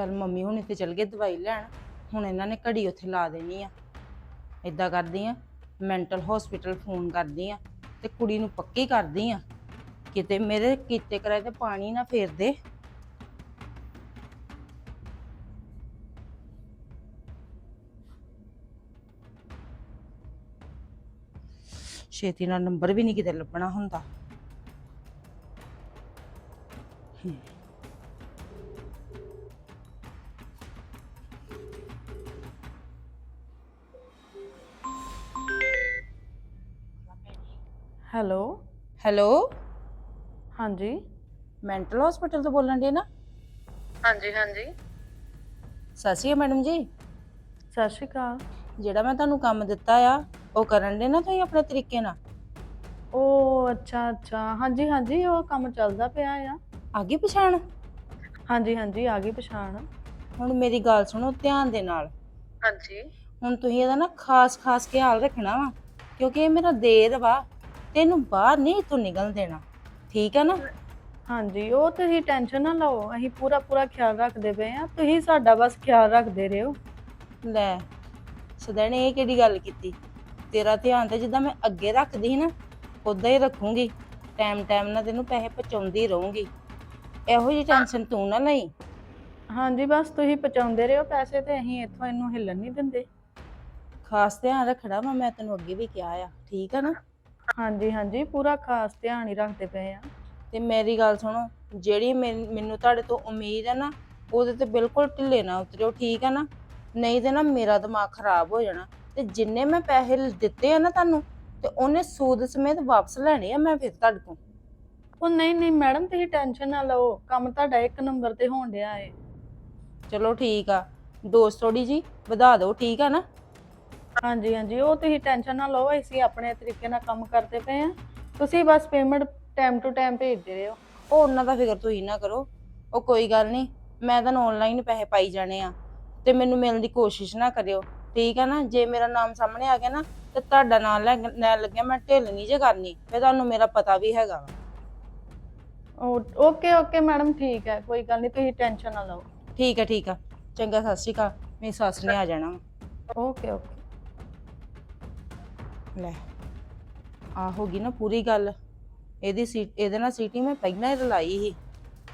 ਚੱਲ ਮੰਮੀ ਹੁਣ ਇੱਥੇ ਚਲ ਗਏ ਦਵਾਈ ਲੈਣ, ਹੁਣ ਇਹਨਾਂ ਨੇ ਘੜੀ ਉੱਥੇ ਲਾ ਦੇਣੀ ਆ। ਇਦਾਂ ਕਰਦੀ ਆ ਮੈਂਟਲ ਹਸਪੀਟਲ ਫੋਨ ਕਰਦੀ ਆ ਤੇ ਕੁੜੀ ਨੂੰ ਪੱਕੀ ਕਰਦੀ ਆ। ਕਿਤੇ ਮੇਰੇ ਕੀਤੇ ਕਰਾਏ ਤੇ ਪਾਣੀ ਨਾ ਫੇਰ ਦੇ। ਛੇਤੀ ਨਾਲ ਨੰਬਰ ਵੀ ਨਹੀਂ ਕਿਤੇ ਲੱਭਣਾ ਹੁੰਦਾ। ਹੈਲੋ। ਹੈਲੋ। ਹਾਂਜੀ। ਮੈਂਟਲ ਹਸਪੀਟਲ ਤੋਂ ਬੋਲਣ ਦੇ ਨਾ? ਹਾਂਜੀ ਹਾਂਜੀ। ਸਤਿ ਸ਼੍ਰੀ ਅਕਾਲ ਮੈਡਮ ਜੀ। ਸਤਿ ਸ਼੍ਰੀ ਅਕਾਲ। ਜਿਹੜਾ ਮੈਂ ਤੁਹਾਨੂੰ ਕੰਮ ਦਿੱਤਾ ਆ ਉਹ ਕਰਨ ਦੇ ਨਾ ਤੁਸੀਂ ਆਪਣੇ ਤਰੀਕੇ ਨਾਲ? ਉਹ ਅੱਛਾ ਅੱਛਾ। ਹਾਂਜੀ ਹਾਂਜੀ ਉਹ ਕੰਮ ਚੱਲਦਾ ਪਿਆ ਆ। ਆਗੇ ਪਛਾਣ? ਹਾਂਜੀ ਹਾਂਜੀ ਆ ਗਈ ਪਛਾਣ। ਹੁਣ ਮੇਰੀ ਗੱਲ ਸੁਣੋ ਧਿਆਨ ਦੇ ਨਾਲ। ਹਾਂਜੀ। ਹੁਣ ਤੁਸੀਂ ਇਹਦਾ ਨਾ ਖਾਸ ਖਾਸ ਖਿਆਲ ਰੱਖਣਾ ਵਾ ਕਿਉਂਕਿ ਇਹ ਮੇਰਾ ਦੇਰ ਵਾ। ਤੇ ਇਹਨੂੰ ਬਾਹਰ ਨਹੀਂ ਇਥੋਂ ਨਿਕਲ ਦੇਣਾ। ਠੀਕ ਆ ਨਾ? ਹਾਂਜੀ ਉਹ ਤੁਸੀਂ ਟੈਨਸ਼ਨ ਨਾ ਲਓ। ਅਸੀਂ ਪੂਰਾ ਪੂਰਾ ਖਿਆਲ ਰੱਖਦੇ ਪਏ ਆ। ਤੁਸੀਂ ਸਾਡਾ ਬਸ ਖਿਆਲ ਰੱਖਦੇ ਰਹੋ। ਲੈ ਸਦੈਣੇ ਇਹ ਕਿਹੜੀ ਗੱਲ ਕੀਤੀ? ਤੇਰਾ ਧਿਆਨ ਤੇ ਜਿੱਦਾਂ ਮੈਂ ਅੱਗੇ ਰੱਖਦੀ ਸੀ ਨਾ ਉਦਾਂ ਹੀ ਰੱਖੂੰਗੀ। ਟਾਈਮ ਟਾਈਮ ਨਾਲ ਤੈਨੂੰ ਪੈਸੇ ਪਹੁੰਚਾਉਂਦੀ ਰਹੂੰਗੀ। ਇਹੋ ਜਿਹੀ ਟੈਨਸ਼ਨ ਤੂੰ ਨਾ ਲਈ। ਹਾਂਜੀ ਬਸ ਤੁਸੀਂ ਪਹੁੰਚਾਉਂਦੇ ਰਹੋ। ਪੈਸੇ ਤੇ ਅਸੀਂ ਇੱਥੋਂ ਇਹਨੂੰ ਹਿੱਲਣ ਨਹੀਂ ਦਿੰਦੇ। ਖਾਸ ਧਿਆਨ ਰੱਖਣਾ ਵਾ ਮੈਂ ਤੈਨੂੰ ਅੱਗੇ ਵੀ ਕਿਹਾ ਆ। ਠੀਕ ਆ ਨਾ? ਹਾਂਜੀ ਹਾਂਜੀ ਪੂਰਾ ਖਾਸ ਧਿਆਨ ਹੀ ਰੱਖਦੇ ਪਏ ਆ। ਤੇ ਮੇਰੀ ਗੱਲ ਸੁਣੋ ਜਿਹੜੀ ਮੈਨ- ਮੈਨੂੰ ਤੁਹਾਡੇ ਤੋਂ ਉਮੀਦ ਹੈ ਨਾ ਉਹਦੇ ਤੇ ਬਿਲਕੁਲ ਢਿੱਲੇ ਨਾ ਉਤਰਿਓ ਠੀਕ ਹੈ ਨਾ? ਨਹੀਂ ਤੇ ਨਾ ਮੇਰਾ ਦਿਮਾਗ ਖਰਾਬ ਹੋ ਜਾਣਾ। ਤੇ ਜਿੰਨੇ ਮੈਂ ਪੈਸੇ ਲ- ਦਿੱਤੇ ਆ ਨਾ ਤੁਹਾਨੂੰ ਤੇ ਉਹਨੇ ਸੂਦ ਸਮੇਤ ਵਾਪਸ ਲੈਣੇ ਆ ਮੈਂ ਫਿਰ ਤੁਹਾਡੇ ਕੋਲ ਉਹ ਨਹੀਂ ਨਹੀਂ ਮੈਡਮ ਤੁਸੀਂ ਟੈਨਸ਼ਨ ਨਾ ਲਓ ਕੰਮ ਤੁਹਾਡਾ ਇੱਕ ਨੰਬਰ ਤੇ ਹੋਣ ਡਿਆ ਏ। ਚਲੋ ਠੀਕ ਆ ਦੋਸਤ ਥੋੜੀ ਜੀ ਵਧਾ ਦਿਓ ਠੀਕ ਆ ਨਾ? ਹਾਂਜੀ ਹਾਂਜੀ। ਉਹ ਤੁਸੀਂ ਟੈਨਸ਼ਨ ਨਾ ਲਓ ਅਸੀਂ ਆਪਣੇ ਤਰੀਕੇ ਨਾਲ ਕੰਮ ਕਰਦੇ ਪਏ ਆ ਤੁਸੀਂ ਬਸ ਪੇਮੈਂਟ ਟਾਈਮ ਟੂ ਟਾਈਮ ਭੇਜਦੇ ਰਹੋ। ਉਹ ਉਹਨਾਂ ਦਾ ਫਿਕਰ ਤੁਸੀਂ ਨਾ ਕਰੋ। ਉਹ ਕੋਈ ਗੱਲ ਨਹੀਂ ਮੈਂ ਤੁਹਾਨੂੰ ਆਨਲਾਈਨ ਪੈਸੇ ਪਾਈ ਜਾਣੇ ਆ। ਤੇ ਮੈਨੂੰ ਮਿਲਣ ਦੀ ਕੋਸ਼ਿਸ਼ ਨਾ ਕਰਿਓ ਠੀਕ ਆ ਨਾ? ਜੇ ਮੇਰਾ ਨਾਮ ਸਾਹਮਣੇ ਆ ਗਿਆ ਨਾ ਤੇ ਤੁਹਾਡਾ ਨਾਮ ਲੈ ਲੈ ਲੱਗਿਆ ਮੈਂ ਢਿੱਲ ਨਹੀਂ ਜੇ ਕਰਨੀ। ਫੇ ਤੁਹਾਨੂੰ ਮੇਰਾ ਪਤਾ ਵੀ ਹੈਗਾ ਓਕੇ ਓਕੇ ਮੈਡਮ ਠੀਕ ਹੈ। ਕੋਈ ਗੱਲ ਨਹੀਂ ਤੁਸੀਂ ਟੈਨਸ਼ਨ ਨਾ ਲਓ। ਠੀਕ ਹੈ ਠੀਕ ਆ। ਚੰਗਾ ਸਤਿ ਸ਼੍ਰੀ ਅਕਾਲ। ਮੇਰੀ ਸੱਸ ਨੇ ਆ ਜਾਣਾ ਓਕੇ ਓਕੇ ਲੈ। ਆ ਹੋ ਗਈ ਨਾ ਪੂਰੀ ਗੱਲ। ਇਹਦੀ ਸੀਟ ਇਹਦੇ ਨਾਲ ਸੀਟੀ ਮੈਂ ਪਹਿਲਾਂ ਹੀ ਰਲਾਈ ਸੀ।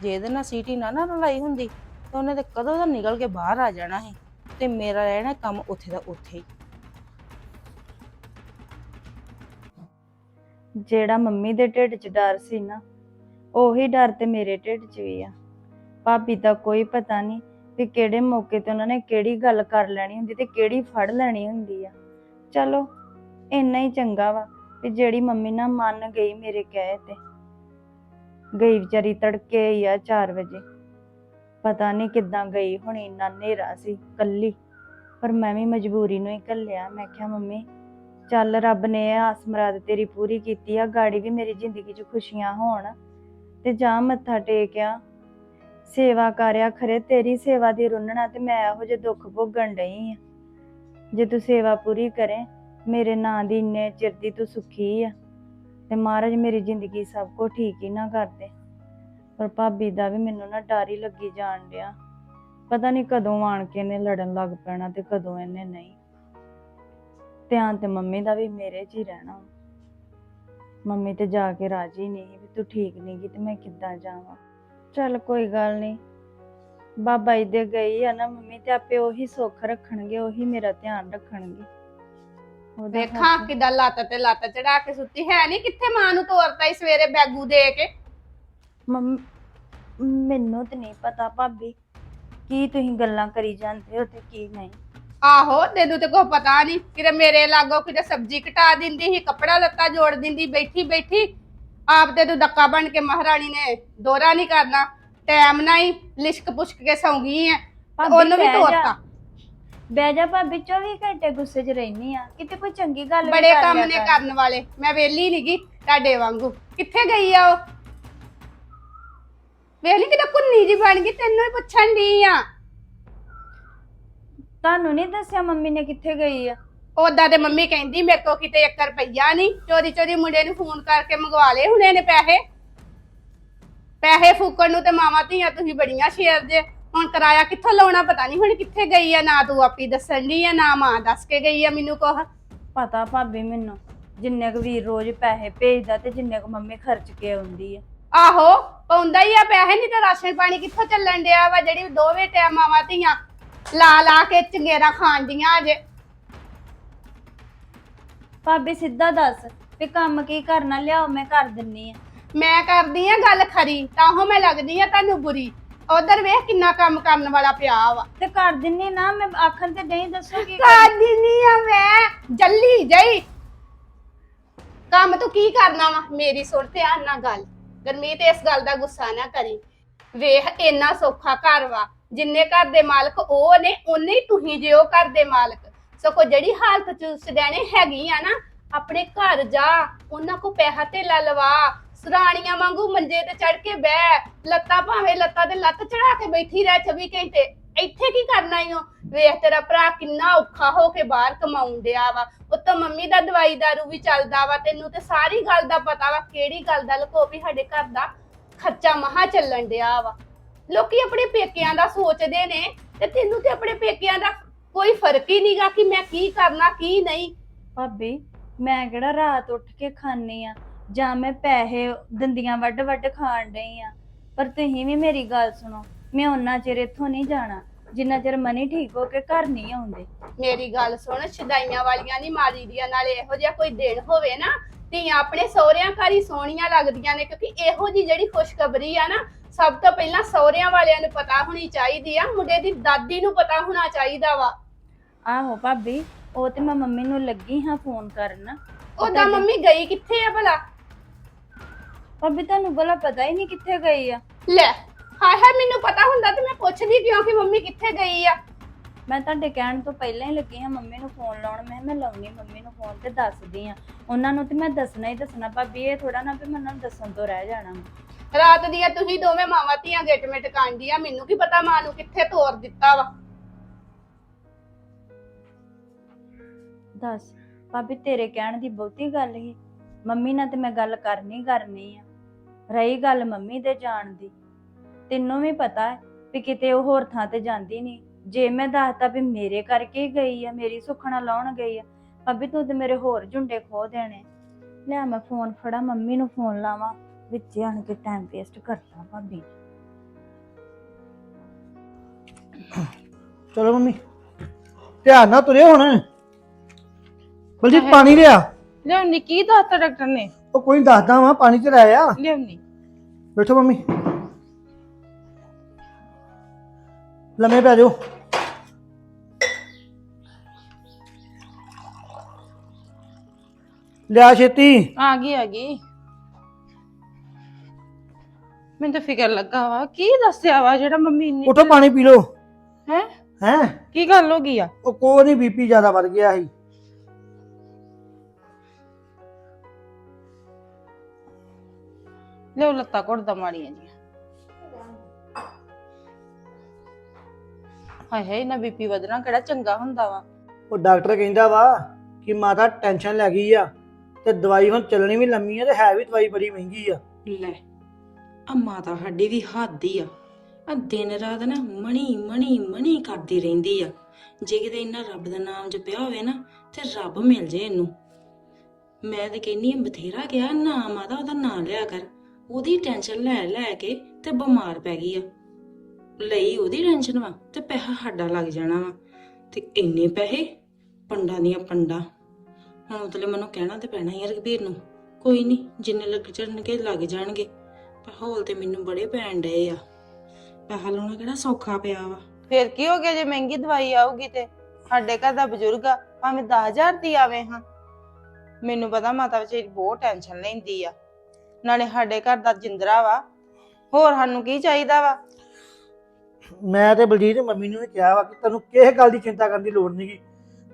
ਜੇ ਇਹਦੇ ਨਾਲ ਸੀਟੀ ਨਾ ਨਾ ਰਲਾਈ ਹੁੰਦੀ, ਤਾਂ ਉਹਨੇ ਤੇ ਕਦੋਂ ਦਾ ਨਿਕਲ ਕੇ ਬਾਹਰ ਆ ਜਾਣਾ ਸੀ। ਤੇ ਮੇਰਾ ਰਹਿਣਾ ਕੰਮ ਉੱਥੇ ਦਾ ਉੱਥੇ ਹੀ। ਜਿਹੜਾ ਮੰਮੀ ਦੇ ਢਿੱਡ 'ਚ ਡਰ ਸੀ ਨਾ, ਉਹੀ ਡਰ ਤੇ ਮੇਰੇ ਢਿੱਡ 'ਚ ਵੀ ਆ। ਭਾਬੀ ਦਾ ਕੋਈ ਪਤਾ ਨਹੀਂ ਵੀ ਕਿਹੜੇ ਮੌਕੇ ਤੇ ਉਹਨਾਂ ਨੇ ਕਿਹੜੀ ਗੱਲ ਕਰ ਲੈਣੀ ਹੁੰਦੀ ਤੇ ਕਿਹੜੀ ਫੜ ਲੈਣੀ ਹੁੰਦੀ ਆ। ਚਲੋ ਇੰਨਾ ਹੀ ਚੰਗਾ ਵਾ ਵੀ ਜਿਹੜੀ ਮੰਮੀ ਨਾ ਮੰਨ ਗਈ ਮੇਰੇ ਕਹੇ ਤੇ। ਗਈ ਵਿਚਾਰੀ ਤੜਕੇ ਹੀ ਆ 4 ਵਜੇ। ਪਤਾ ਨਹੀਂ ਕਿੱਦਾਂ ਗਈ, ਹੁਣ ਇੰਨਾ ਹਨੇਰਾ ਸੀ ਕੱਲੀ। ਪਰ ਮੈਂ ਵੀ ਮਜਬੂਰੀ ਨੂੰ ਹੀ ਘੱਲਿਆ, ਮੈਂ ਕਿਹਾ, ਮੰਮੀ, ਚੱਲ ਰੱਬ ਨੇ ਇਹ ਆਸ ਮੁਰਾਦ ਤੇਰੀ ਪੂਰੀ ਕੀਤੀ ਆ, ਗਾੜੀ ਵੀ ਮੇਰੀ ਜ਼ਿੰਦਗੀ 'ਚ ਖੁਸ਼ੀਆਂ ਹੋਣ। ਤੇ ਜਾ ਮੱਥਾ ਟੇਕਿਆ ਸੇਵਾ ਕਰਿਆ ਖਰੇ, ਤੇਰੀ ਸੇਵਾ ਦੀ ਰੁੰਨਣਾ ਤੇ ਮੈਂ ਇਹੋ ਜਿਹੇ ਦੁੱਖ ਭੋਗਣ ਡਈ ਆ। ਜੇ ਤੂੰ ਸੇਵਾ ਪੂਰੀ ਕਰੇ ਮੇਰੇ ਨਾਂ ਦੀ ਇੰਨੇ ਚਿਰ ਦੀ ਤੂੰ ਸੁਖੀ ਆ ਤੇ ਮਹਾਰਾਜ ਮੇਰੀ ਜ਼ਿੰਦਗੀ ਸਭ ਕੁਝ ਠੀਕ ਹੀ ਨਾ ਕਰਦੇ। ਪਰ ਭਾਬੀ ਦਾ ਵੀ ਮੈਨੂੰ ਨਾ ਡਰ ਹੀ ਲੱਗੀ ਜਾਣ ਡਿਆ। ਪਤਾ ਨਹੀਂ ਕਦੋਂ ਆਣ ਕੇ ਇਹਨੇ ਲੜਨ ਲੱਗ ਪੈਣਾ ਤੇ ਕਦੋਂ ਇਹਨੇ ਨਹੀਂ। ਧਿਆਨ ਤੇ ਮੰਮੀ ਦਾ ਵੀ ਮੇਰੇ 'ਚ ਹੀ ਰਹਿਣਾ। ਮੰਮੀ ਤੇ ਜਾ ਕੇ ਰਾਜੀ ਨਹੀਂ ਵੀ ਤੂੰ ਠੀਕ ਨਹੀਂ ਗੀ ਤੇ ਮੈਂ ਕਿੱਦਾਂ ਜਾਵਾਂ। ਚੱਲ ਕੋਈ ਗੱਲ ਨਹੀਂ ਬਾਬਾ ਜੀ ਦੇ ਗਈ ਆ ਨਾ ਮੰਮੀ ਤੇ ਆਪੇ ਉਹੀ ਸੁੱਖ ਰੱਖਣਗੇ, ਉਹੀ ਮੇਰਾ ਧਿਆਨ ਰੱਖਣਗੇ। ਵੇਖਾਂ ਕਿਦਾਂ ਲੱਤ ਤੇ ਲੱਤ ਚੜਾ ਕੇ ਸੁੱਤੀ। ਹੈ ਨਹੀਂ ਕਿੱਥੇ ਮਾਂ ਨੂੰ ਤੋਰਤਾ ਈ ਸਵੇਰੇ ਬੈਗੂ ਦੇ ਕੇ? ਮੰਮ ਮੈਨੂੰ ਤੇ ਨਹੀਂ ਪਤਾ ਭਾਬੀ ਕੀ ਤੁਸੀਂ ਗੱਲਾਂ ਕਰੀ ਜਾਂਦੇ ਹੋ ਤੇ ਕੀ ਨਹੀਂ। ਆਹੋ ਤੈਨੂੰ ਤੇ ਕੋਈ ਪਤਾ ਨਹੀਂ ਕਿਤੇ ਮੇਰੇ ਲਾਗੋ ਕਿਤੇ ਸਬਜ਼ੀ ਕਟਾ ਦਿੰਦੀ ਸੀ ਕੱਪੜਾ ਲੱਤਾ ਜੋੜ ਦਿੰਦੀ ਬੈਠੀ ਬੈਠੀ। ਆਪ ਤੇ ਤੂੰ ਡੱਕਾ ਬਣ ਕੇ ਮਹਾਰਾਣੀ ਨੇ ਦੋਰਾ ਨਹੀਂ ਕਰਨਾ। ਟਾਈਮ ਨਾਲ ਹੀ ਲਿਸ਼ਕ ਪੁਸ਼ਕ ਕੇ ਸੌਂ ਗਈ ਐ। ਭਾਬੀ ਉਹਨੂੰ ਵੀ ਜਾ। ਤੋਰਤਾ। ਬਹਿ ਜਾ ਭਾਬੀ 24 ਘੰਟੇ ਗੁੱਸੇ 'ਚ ਰਹਿਨੀ ਆ ਕਿਤੇ ਕੋਈ ਚੰਗੀ ਗੱਲ ਵੀ ਬੜੇ ਕਰ ਕੰਮ ਲਿਆ ਨੇ ਕਰ। ਕਰਨ ਵਾਲੇ। ਮੈਂ ਵੇਲੀ ਨਹੀਂਗੀ ਤੁਹਾਡੇ ਵਾਂਗੂ। ਕਿੱਥੇ ਗਈ ਆ ਉਹ? ਵੇਲੀ ਕਿਤੇ ਕੁੰਨੀ ਜੀ ਬਣ ਗਈ ਤੈਨੂੰ ਹੀ ਪੁੱਛਣ ਦੀ ਆ। ਤੁਹਾਨੂੰ ਨਹੀਂ ਦੱਸਿਆ ਮੰਮੀ ਨੇ ਕਿੱਥੇ ਗਈ ਆ? ਉਦਾਂ ਤੇ ਮੰਮੀ ਕਹਿੰਦੀ ਮੇਰੇ ਕੋ ਕਿਤੇ 1 ਰੁਪਈਆ ਨਹੀਂ। ਚੋਰੀ ਚੋਰੀ ਮੁੰਡੇ ਨੂੰ ਫੋਨ ਕਰਕੇ ਮੰਗਵਾ ਲਏ ਹੁਣੇ ਨੇ ਪੈਸੇ। ਪੈਸੇ ਫੂਕਣ ਨੂੰ ਤੇ ਮਾਵਾਂ ਧੀਆਂ ਤੁਸੀਂ ਬੜੀਆਂ ਸ਼ੇਰ ਜੇ ਹੁਣ ਕਿਰਾਇਆ ਕਿੱਥੋਂ ਲਾਉਣਾ ਪਤਾ ਨਹੀਂ ਹੁਣ ਕਿੱਥੇ ਗਈ ਆ ਨਾ ਤੂੰ ਆਪੀ ਦੱਸਣ ਦੀ ਆ ਨਾ ਮਾਂ ਦੱਸ ਕੇ ਗਈ ਆ ਮੈਨੂੰ ਕੋਹ ਪਤਾ ਭਾਬੀ ਮੈਨੂੰ ਜਿੰਨੇ ਕੁ ਵੀਰ ਰੋਜ਼ ਪੈਸੇ ਭੇਜਦਾ ਤੇ ਜਿੰਨੇ ਕੁ ਮੰਮੀ ਖਰਚ ਕੇ ਆਉਂਦੀ ਆ। ਆਹੋ ਪਾਉਂਦਾ ਹੀ ਆ ਪੈਸੇ ਨਹੀਂ ਤਾਂ ਰਾਸ਼ਨ ਪਾਣੀ ਕਿੱਥੋਂ ਚੱਲਣ ਡਿਆ ਵਾ ਜਿਹੜੀ ਦੋਵੇਂ ਟਾਈਮਾਂ ਵਾ ਧੀਆਂ। ਲਾ ਲਾ ਕੇ ਚੰਗੇਰਾ ਖਾਣ ਦੀਆਂ ਅਜੇ। ਭਾਬੀ ਸਿੱਧਾ ਦੱਸ ਵੀ ਕੰਮ ਕੀ ਕਰਨਾ ਲਿਆਓ ਮੈਂ ਕਰ ਦਿੰਨੀ ਆ। ਮੈਂ ਕਰਦੀ ਆ ਗੱਲ ਖਰੀ ਤਾਂ ਉਹ ਮੈਂ ਲੱਗਦੀ ਆ ਤੁਹਾਨੂੰ ਬੁਰੀ। ਉਧਰ ਵੇਖ ਕਿੰਨਾ ਕੰਮ ਕਰਨ ਵਾਲਾ ਪਿਆ ਵਾ। ਤੇ ਕਰ ਦਿੰਨੀ ਨਾ ਮੈਂ ਆਖਣ ਤੇ ਨਹੀਂ ਦੱਸੋ ਕੀ ਕਰਦੀ ਨਹੀਂ ਆ ਮੈਂ ਜੱਲੀ ਜਈ। ਕੰਮ ਤੂੰ ਕੀ ਕਰਨਾ ਵਾ? ਮੇਰੀ ਸੁਣ ਧਿਆਨ ਨਾਲ ਗੱਲ। ਗਰਮੀਤ ਇਸ ਗੱਲ ਦਾ ਗੁੱਸਾ ਨਾ ਕਰੀ। ਵੇਖ ਇੰਨਾ ਸੌਖਾ ਘਰ ਵਾ। ਜਿੰਨੇ ਘਰ ਦੇ ਮਾਲਕ ਉਹ ਨੇ ਉਨੇ ਹੀ ਤੁਸੀਂ ਜੇ ਉਹ ਘਰ ਦੇ ਮਾਲਕ। ਸਗੋਂ ਜਿਹੜੀ ਹਾਲਤ ਚ ਸਦੈਣੇ ਹੈਗੀ ਆ ਨਾ ਆਪਣੇ ਘਰ ਜਾ ਉਹਨਾਂ ਕੋ ਪੈਸਾ ਤੇ ਲਵਾ। ਸਰਾਣੀਆਂ ਵਾਂਗੂ ਮੰਜੇ ਤੇ ਚੜ ਕੇ ਬਹਿ। ਲੱਤਾਂ ਭਾਵੇਂ ਲੱਤਾਂ ਤੇ ਲੱਤ ਚੜਾ ਕੇ ਬੈਠੀ ਰਹਿ 24 ਘੰਟੇ। ਇੱਥੇ ਕੀ ਕਰਨਾ ਈ ਓ? ਵੇਖ ਤੇਰਾ ਭਰਾ ਕਿੰਨਾ ਔਖਾ ਹੋ ਕੇ ਬਾਹਰ ਕਮਾਉਣ ਡਿਆ ਵਾ। ਉੱਤੋਂ ਮੰਮੀ ਦਾ ਦਵਾਈ ਦਾਰੂ ਵੀ ਚੱਲਦਾ ਵਾ, ਤੈਨੂੰ ਤੇ ਸਾਰੀ ਗੱਲ ਦਾ ਪਤਾ ਵਾ ਕਿਹੜੀ ਗੱਲ ਦਾ। ਲਕੋ ਵੀ ਸਾਡੇ ਘਰ ਦਾ ਖਰਚਾ ਮਹਾ ਚੱਲਣ ਡਿਆ ਵਾ। ਲੋਕੀ ਆਪਣੇ ਪੇਕਿਆਂ ਦਾ ਸੋਚਦੇ ਨੇ ਤੇ ਤੈਨੂੰ ਤੇ ਆਪਣੇ ਪੇਕਿਆਂ ਦਾ ਕੋਈ ਫ਼ਰਕ ਹੀ ਨਹੀਂਗਾ ਕਿ ਮੈਂ ਕੀ ਕਰਨਾ, ਕੀ ਨਹੀਂ। ਭਾਬੀ, ਮੈਂ ਕਿਹੜਾ ਰਾਤ ਉੱਠ ਕੇ ਖਾਣੀ ਆ? ਜਾਂ ਮੈਂ ਪੈਸੇ ਦੰਦੀਆਂ ਵੱਡ ਵੱਡ ਖਾਣ ਡਈ ਆ। ਪਰ ਤੁਸੀਂ ਵੀ ਮੇਰੀ ਗੱਲ ਸੁਣੋ ਮੈਂ ਉਹਨਾਂ ਚਿਰ ਇੱਥੋਂ ਨਹੀਂ ਜਾਣਾ ਜਿੰਨਾ ਚਿਰ ਮਨੀ ਠੀਕ ਹੋ ਕੇ ਘਰ ਨਹੀਂ ਆਉਂਦੇ। ਮੇਰੀ ਗੱਲ ਸੁਣ ਛਦਾਈਆਂ ਵਾਲੀਆਂ ਨਹੀਂ ਮਾਰੀ ਦੀਆਂ ਨਾਲੇ ਇਹੋ ਜਿਹਾ ਕੋਈ ਦਿਨ ਹੋਵੇ ਨਾ ਧੀਆਂ ਆਪਣੇ ਸਹੁਰਿਆਂ ਘਰ ਹੀ ਸੋਹਣੀਆਂ ਲੱਗਦੀਆਂ ਨੇ ਕਿਉਂਕਿ ਇਹੋ ਜੀ ਜਿਹੜੀ ਖੁਸ਼ਖਬਰੀ ਆ ਨਾ ਸਭ ਤੋਂ ਪਹਿਲਾਂ ਸਹੁਰਿਆਂ ਵਾਲਿਆਂ ਨੂੰ ਪਤਾ ਹੋਣੀ ਚਾਹੀਦੀ ਆ ਮੁੰਡੇ ਦੀ ਦਾਦੀ ਨੂੰ ਪਤਾ ਹੋਣਾ ਚਾਹੀਦਾ ਵਾ। ਆਹੋ ਭਾਬੀ ਉਹ ਤੇ ਮੈਂ ਮੰਮੀ ਨੂੰ ਲੱਗੀ ਹਾਂ ਫੋਨ ਕਰਨ। ਉਹਦਾ ਮੰਮੀ ਗਈ ਕਿੱਥੇ ਆ ਭਲਾ? ਭਾਬੀ ਤੁਹਾਨੂੰ ਭਲਾ ਪਤਾ ਹੀ ਨਹੀਂ ਕਿੱਥੇ ਗਈ ਆ। ਲੈ ਹਾਏ ਹਾਏ ਮੈਨੂੰ ਪਤਾ ਹੁੰਦਾ ਤੇ ਮੈਂ ਪੁੱਛਦੀ ਕਿਉਂ ਕਿ ਮੰਮੀ ਕਿੱਥੇ ਗਈ ਆ? ਮੈਂ ਤੁਹਾਡੇ ਕਹਿਣ ਤੋਂ ਪਹਿਲਾਂ ਹੀ ਲੱਗੀ ਹਾਂ ਮੰਮੀ ਨੂੰ ਫੋਨ ਲਾਉਣ। ਮੈਂ ਕਿਹਾ ਮੈਂ ਲਾਉਣੀ ਮੰਮੀ ਨੂੰ ਫੋਨ ਤੇ ਦੱਸਦੀ ਆ ਉਹਨਾਂ ਨੂੰ ਤੇ ਮੈਂ ਦੱਸਣਾ ਹੀ ਦੱਸਣਾ। ਭਾਬੀ ਇਹ ਥੋੜਾ ਨਾ ਵੀ ਮੈਂ ਉਹਨਾਂ ਨੂੰ ਦੱਸਣ ਤੋਂ ਰਹਿ ਜਾਣਾ ਵਾ। ਰਾਤ ਦੀਆਂ ਤੁਸੀਂ ਦੋਵੇਂ ਮਾਵਾਂ ਧੀਆਂ ਗਿੱਟ ਮਿਟ ਕਾਂਡੀਆਂ ਮੈਨੂੰ ਕੀ ਪਤਾ ਮਾਂ ਨੂੰ ਕਿੱਥੇ ਤੋਰ ਦਿੱਤਾ ਵਾ। ਦੱਸ ਭਾਬੀ ਤੇਰੇ ਕਹਿਣ ਦੀ ਬਹੁਤੀ ਗੱਲ ਹੀ ਮੰਮੀ ਨਾਲ ਤੇ ਮੈਂ ਗੱਲ ਕਰਨੀ ਕਰਨੀ ਆ। ਰਹੀ ਗੱਲ ਮੰਮੀ ਦੇ ਜਾਣ ਦੀ। ਤੈਨੂੰ ਵੀ ਪਤਾ ਹੈ ਵੀ ਕਿਤੇ ਉਹ ਹੋਰ ਥਾਂ ਤੇ ਜਾਂਦੀ ਨਹੀਂ। ਜੇ ਮੈਂ ਦੱਸਤਾ ਵੀ ਮੇਰੇ ਕਰਕੇ ਹੀ ਗਈ ਆ ਮੇਰੀ ਸੁੱਖਣਾ ਲਾਉਣ ਗਈ ਆ ਭਾਬੀ ਤੂੰ ਤੇ ਮੇਰੇ ਹੋਰ ਝੁੰਡੇ ਖੋ ਦੇਣੇ। ਲੈ ਮੈਂ ਫੋਨ ਫੜਾ ਮੰਮੀ ਨੂੰ ਫੋਨ ਲਾਵਾਂ ਵਿੱਚ ਆਣ ਕੇ ਟਾਈਮ ਵੇਸਟ ਕਰਤਾ ਭਾਬੀ। ਚਲੋ ਮੰਮੀ ਧਿਆਨ ਨਾਲ ਤੁਰੇ ਹੁਣ। ਬਲਜੀਤ ਪਾਣੀ ਲਿਆ। ਲਿਆਉਣੀ ਕੀ ਦੱਸਤਾ ਡਾਕਟਰ ਨੇ? ਉਹ ਕੋਈ ਨੀ ਦੱਸਦਾ ਵਾ ਪਾਣੀ ਚ ਲਾਇਆ ਲਿਆਉਣੀ। ਬੈਠੋ ਮੰਮੀ। ਲੰਮੇ ਪੈ ਜਾਓ। ਲਿਆ ਛੇਤੀ। ਆ ਗਈ ਆ ਗਈ। ਮੈਨੂੰ ਤਾਂ ਫਿਕਰ ਲੱਗਾ ਵਾ। ਕੀ ਦੱਸਿਆ ਵਾ ਜਿਹੜਾ ਮੰਮੀ ਨੇ ਉਠੋ ਪਾਣੀ ਪੀ ਲਓ। ਹੈ? ਹੈ? ਕੀ ਗੱਲ ਹੋ ਗਈ ਆ? ਉਹ ਕੋ ਨਹੀਂ ਬੀਪੀ ਜ਼ਿਆਦਾ ਵੱਧ ਗਿਆ ਸੀ। ਲਿਓ ਲੱਤਾਂ ਘੁੱਟਦਾ ਮਾੜੀਆਂ ਜੀਆਂ ਹਾਏ ਹਾਏ ਨਾ ਬੀਪੀ ਵਧਣਾ ਕਿਹੜਾ ਚੰਗਾ ਹੁੰਦਾ ਵਾ। ਉਹ ਡਾਕਟਰ ਕਹਿੰਦਾ ਵਾ ਕਿ ਮਾਤਾ ਟੈਨਸ਼ਨ ਲੈ ਗਈ ਆ ਤੇ ਦਵਾਈ ਹੁਣ ਚੱਲਣੀ ਵੀ ਲੰਮੀ ਆ ਤੇ ਹੈ ਵੀ ਦਵਾਈ ਬੜੀ ਮਹਿੰਗੀ ਆ। ਲੈ ਆ ਮਾਤਾ ਸਾਡੀ ਵੀ ਹੱਦ ਹੀ ਆ। ਆ ਦਿਨ ਰਾਤ ਨਾ ਮਣੀ ਮਣੀ ਮਣੀ ਕਰਦੀ ਰਹਿੰਦੀ ਆ। ਜੇ ਕਿਤੇ ਇਹਨਾਂ ਰੱਬ ਦਾ ਨਾਮ ਜਪਿਆ ਹੋਵੇ ਨਾ ਤੇ ਰੱਬ ਮਿਲ ਜੇ ਇਹਨੂੰ। ਮੈਂ ਤੇ ਕਹਿੰਨੀ ਆ ਬਥੇਰਾ ਗਿਆ ਨਾ ਮਾਤਾ ਉਹਦਾ ਨਾਂ ਲਿਆ ਕਰ। ਉਹਦੀ ਟੈਨਸ਼ਨ ਲੈ ਲੈ ਕੇ ਤੇ ਬਿਮਾਰ ਪੈ ਗਈ ਆ। ਲਈ ਉਹਦੀ ਟੈਨਸ਼ਨ ਵਾ ਤੇ ਪੈਸਾ ਸਾਡਾ ਲੱਗ ਜਾਣਾ ਵਾ। ਤੇ ਇੰਨੇ ਪੈਸੇ ਪੰਡਾਂ ਦੀਆਂ ਪੰਡਾਂ। ਹੁਣ ਉਤਲੇ ਮੈਨੂੰ ਕਹਿਣਾ ਤੇ ਪੈਣਾ ਹੀ ਆ ਰਘਬੀਰ ਨੂੰ। ਕੋਈ ਨਹੀਂ ਜਿੰਨੇ ਲੱਗ ਜਾਣਗੇ ਲੱਗ ਜਾਣਗੇ। ਪਰ ਹੌਲ ਤੇ ਮੈਨੂੰ ਬੜੇ ਪੈਣ ਡਏ ਆ। ਪੈਸਾ ਲਾਉਣਾ ਕਿਹੜਾ ਸੌਖਾ ਪਿਆ ਵਾ। ਫੇਰ ਕੀ ਹੋ ਗਿਆ ਜੇ ਮਹਿੰਗੀ ਦਵਾਈ ਆਊਗੀ ਤੇ? ਸਾਡੇ ਘਰ ਦਾ ਬਜ਼ੁਰਗ ਆ, ਭਾਵੇਂ 10000 ਦੀ ਆਵੇ ਹਾਂ। ਮੈਨੂੰ ਪਤਾ ਮਾਤਾ ਵਿਚਾਰੀ ਬਹੁਤ ਟੈਨਸ਼ਨ ਲੈਂਦੀ ਆ। ਨਾਲੇ ਸਾਡੇ ਘਰ ਦਾ ਜਿੰਦਰਾ ਵਾ। ਹੋਰ ਸਾਨੂੰ ਕੀ ਚਾਹੀਦਾ ਵਾ? ਮੈਂ ਤੇ ਬਲਜੀਤ ਮੰਮੀ ਨੂੰ ਵੀ ਕਿਹਾ ਵਾ ਕਿ ਤੈਨੂੰ ਕਿਸੇ ਗੱਲ ਦੀ ਚਿੰਤਾ ਕਰਨ ਦੀ ਲੋੜ ਨਹੀਂਗੀ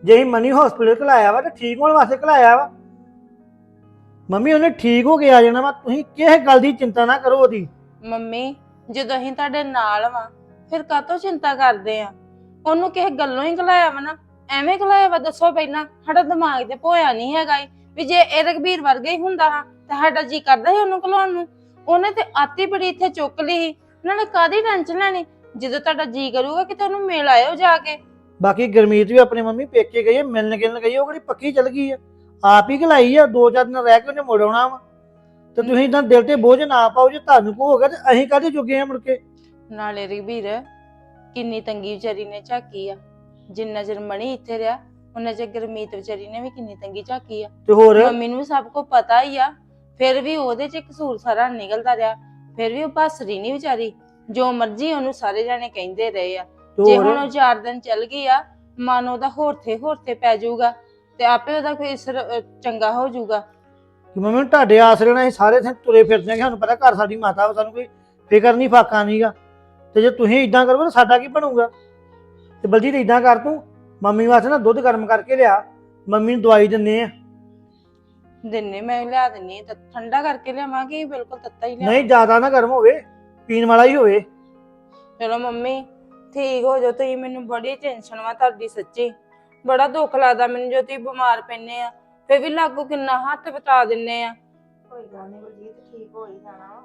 ਜੇ ਹੀ ਮਨੀ ਹਸਪੀਟਲ ਘਲਾਇਆ ਵਾ ਤੇ ਠੀਕ ਹੋਣ ਵਾਸਤੇ ਘਲਾਇਆ ਵਾ। ਮੰਮੀ ਉਹਨੇ ਠੀਕ ਹੋ ਕੇ ਆ ਜਾਣਾ ਵਾ। ਤੁਸੀਂ ਕਿਸੇ ਗੱਲ ਦੀ ਚਿੰਤਾ ਨਾ ਕਰੋ ਉਹਦੀ। ਮੰਮੀ ਜਦੋਂ ਅਸੀਂ ਤੁਹਾਡੇ ਨਾਲ ਵਾਂ ਫਿਰ ਕਾਹਤੋਂ ਚਿੰਤਾ ਕਰਦੇ ਆ? ਉਹਨੂੰ ਕਿਸੇ ਗੱਲੋਂ ਹੀ ਘਲਾਇਆ ਵਾ ਨਾ। ਐਵੇਂ ਘਲਾਇਆ ਵਾ ਦੱਸੋ ਪਹਿਲਾਂ ਸਾਡਾ ਦਿਮਾਗ ਤੇ ਭੋਇਆ ਨਹੀਂ ਹੈਗਾ ਈ ਵੀ ਜੇ ਇਹ ਰਘਬੀਰ ਵਰਗਾ ਹੀ ਹੁੰਦਾ ਹਾਂ ਸਾਡਾ ਜੀ ਕਰਦਾ ਸੀ ਉਹਨੂੰ ਘਲਾਉਣ ਨੂੰ? ਉਹਨੇ ਤੇ ਆਤੀ ਬੜੀ ਇੱਥੇ ਚੁੱਕ ਲਈ ਸੀ। ਉਹਨਾਂ ਨੇ ਕਾਦੀ ਟੈਨਸ਼ਨ ਲੈਣੀ? ਜਦੋਂ ਤੁਹਾਡਾ ਜੀ ਕਰੂਗਾ ਕਿ ਤੁਹਾਨੂੰ ਮਿਲ ਆਇਓ ਜਾ ਕੇ। ਬਾਕੀ ਗਰਮੀਤ ਵੀ ਆਪਣੀ ਮੰਮੀ ਪੇਕੇ ਗਈ ਹੈ ਮਿਲਣ ਗਿਲਣ ਗਈ ਹੈ, ਉਹ ਕਿਹੜੀ ਪੱਕੀ ਚਲ ਗਈ ਆ ਆਪ ਹੀ ਘਲਾਈ ਆ ਦੋ ਚਾਰ ਦਿਨ ਰਹਿ ਕੇ ਉਹਨੇ ਮੁੜ ਆਉਣਾ ਵਾ। ਤੇ ਤੁਸੀਂ ਇਦਾਂ ਦਿਲ ਤੇ ਬੋਝ ਨਾ ਪਾਓ ਜੇ ਤੁਹਾਨੂੰ ਕੋ ਹੋ ਗਿਆ ਤੇ ਅਸੀਂ ਕਾਹਦੇ ਜੋਗੇ ਆ ਮੁੜ ਕੇ? ਨਾਲੇ ਰਘਬੀਰ ਕਿੰਨੀ ਤੰਗੀ ਵਿਚਾਰੀ ਨੇ ਝਾਕੀ ਆ। ਜਿੰਨਾ ਚਿਰ ਮਣੀ ਇੱਥੇ ਰਿਹਾ ਉਹਨਾਂ ਚਿਰ ਗਰਮੀਤ ਵਿਚਾਰੀ ਨੇ ਵੀ ਕਿੰਨੀ ਤੰਗੀ ਝਾਕੀ ਆ। ਤੇ ਹੋਰ? ਮੰਮੀ ਨੂੰ ਵੀ ਸਭ ਕੁਝ ਪਤਾ ਹੀ ਆ। ਫਿਰ ਵੀ ਉਹਦੇ ਚ ਕਸੂਰ ਸਾਰਾ ਨਿਕਲਦਾ ਰਿਹਾ ਫਿਰ ਵੀ ਉਹ ਭੱਸਰੀ ਨਹੀਂ ਵਿਚਾਰੀ ਜੋ ਮਰਜ਼ੀ ਉਹਨੂੰ ਸਾਰੇ ਜਾਣੇ ਕਹਿੰਦੇ ਰਹੇ ਆ। ਜੇ ਹੁਣ ਉਹ ਚਾਰ ਦਿਨ ਚੱਲ ਗਈ ਆ ਮਨ ਉਹਦਾ ਹੋਰ ਤੇ ਹੋਰ ਤੇ ਪੈ ਜਾਊਗਾ ਤੇ ਆਪੇ ਉਹਦਾ ਕੋਈ ਅਸਰ ਅ, ਚੰਗਾ ਹੋ ਜਾਊਗਾ। ਕਿ ਮੰਮੀ ਤੁਹਾਡੇ ਆਸਰੇ ਨਾਲ ਅਸੀਂ ਸਾਰੇ ਇੱਥੇ ਤੁਰੇ ਫਿਰਦੇ ਆ ਕਿ ਸਾਨੂੰ ਪਤਾ ਘਰ ਸਾਡੀ ਮਾਤਾ ਵਾ ਸਾਨੂੰ ਕੋਈ ਫਿਕਰ ਨਹੀਂ ਫਾਕਾ ਨਹੀਂਗਾ ਤੇ ਜੇ ਤੁਸੀਂ ਇਦਾਂ ਕਰੋਗੇ ਤਾਂ ਸਾਡਾ ਕੀ ਬਣੂਗਾ? ਤੇ ਬਲਜੀਤ ਇਦਾਂ ਕਰ ਤੂੰ ਮੰਮੀ ਵਾਸਤੇ ਨਾ ਦੁੱਧ ਗਰਮ ਕਰਕੇ ਲਿਆ ਮੰਮੀ ਨੂੰ ਦਵਾਈ ਦਿੰਨੇ ਆ। ਦਿਨੇ ਮੈਂ ਲਿਆ ਦਿੰਨੀ ਆ, ਤਾਂ ਠੰਡਾ ਕਰਕੇ ਲਿਆਵਾਂਗੀ ਬਿਲਕੁਲ ਤੱਤਾ ਹੀ ਲਿਆ ਨਹੀਂ ਜ਼ਿਆਦਾ ਨਾ ਗਰਮ ਹੋਵੇ ਪੀਣ ਵਾਲਾ ਹੀ ਹੋਵੇ। ਚਲੋ ਮੰਮੀ ਠੀਕ ਹੋ ਜਾਓ ਤੁਸੀਂ ਮੈਨੂੰ ਬੜੀ ਟੈਨਸ਼ਨ ਵਾ ਤੁਹਾਡੀ ਸੱਚੀ। ਬੜਾ ਦੁੱਖ ਲੱਗਦਾ ਮੈਨੂੰ ਜੋ ਤੁਸੀਂ ਬਿਮਾਰ ਪੈਨੇ ਆ ਫੇਰ ਵੀ ਲਾਗੂ ਕਿੰਨਾ ਹੱਥ ਬਤਾ ਦਿੰਨੇ ਆ। ਕੋਈ ਗੱਲ ਨਹੀਂ ਬਲਜੀਤ ਠੀਕ ਹੋ ਹੀ ਜਾਣਾ। ਵਾ।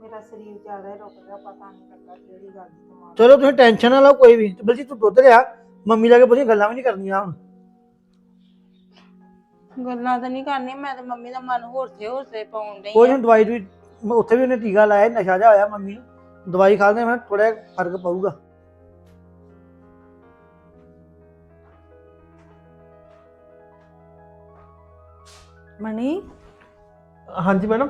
ਮੇਰਾ ਸਰੀਰ ਜ਼ਿਆਦਾ ਹੀ ਰੁਕ ਗਿਆ ਪਤਾ ਨਹੀਂ ਲੱਗਾ ਕਿਹੜੀ ਗੱਲ ਦੀ ਦਿਮਾਗ ਚਲੋ ਤੁਸੀਂ ਟੈਨਸ਼ਨ ਨਾ ਲਓ ਕੋਈ ਵੀ। ਤੇ ਬਲਜੀਤ ਤੂੰ ਦੁੱਧ ਲਿਆ ਮੰਮੀ ਲਾ ਕੇ ਪੁੱਛੀ ਗੱਲਾਂ ਵੀ ਨਹੀਂ ਕਰਨੀਆਂ ਹੁਣ। ਗੱਲਾਂ ਤਾਂ ਨਹੀਂ ਕਰਨੀ ਮੈਂ ਤਾਂ ਮੰਮੀ ਦਾ ਮਨ ਹੋਰ ਤੇ ਹੋਰ ਤੇ ਪਾਉਣ ਡਈ ਕੋਈ ਆ। ਹੁਣ ਦਵਾਈ ਦੂਈ ਉੱਥੇ ਵੀ ਉਹਨੇ ਟੀਕਾ ਲਾਇਆ ਨਸ਼ਾ ਜਿਹਾ ਹੋਇਆ ਮੰਮੀ ਨੂੰ। ਦਵਾਈ ਖਾਦੇ ਮੈਂ ਥੋੜਾ ਫ਼ਰਕ ਪਊਗਾ। ਮਣੀ ਹਾਂਜੀ ਮੈਡਮ।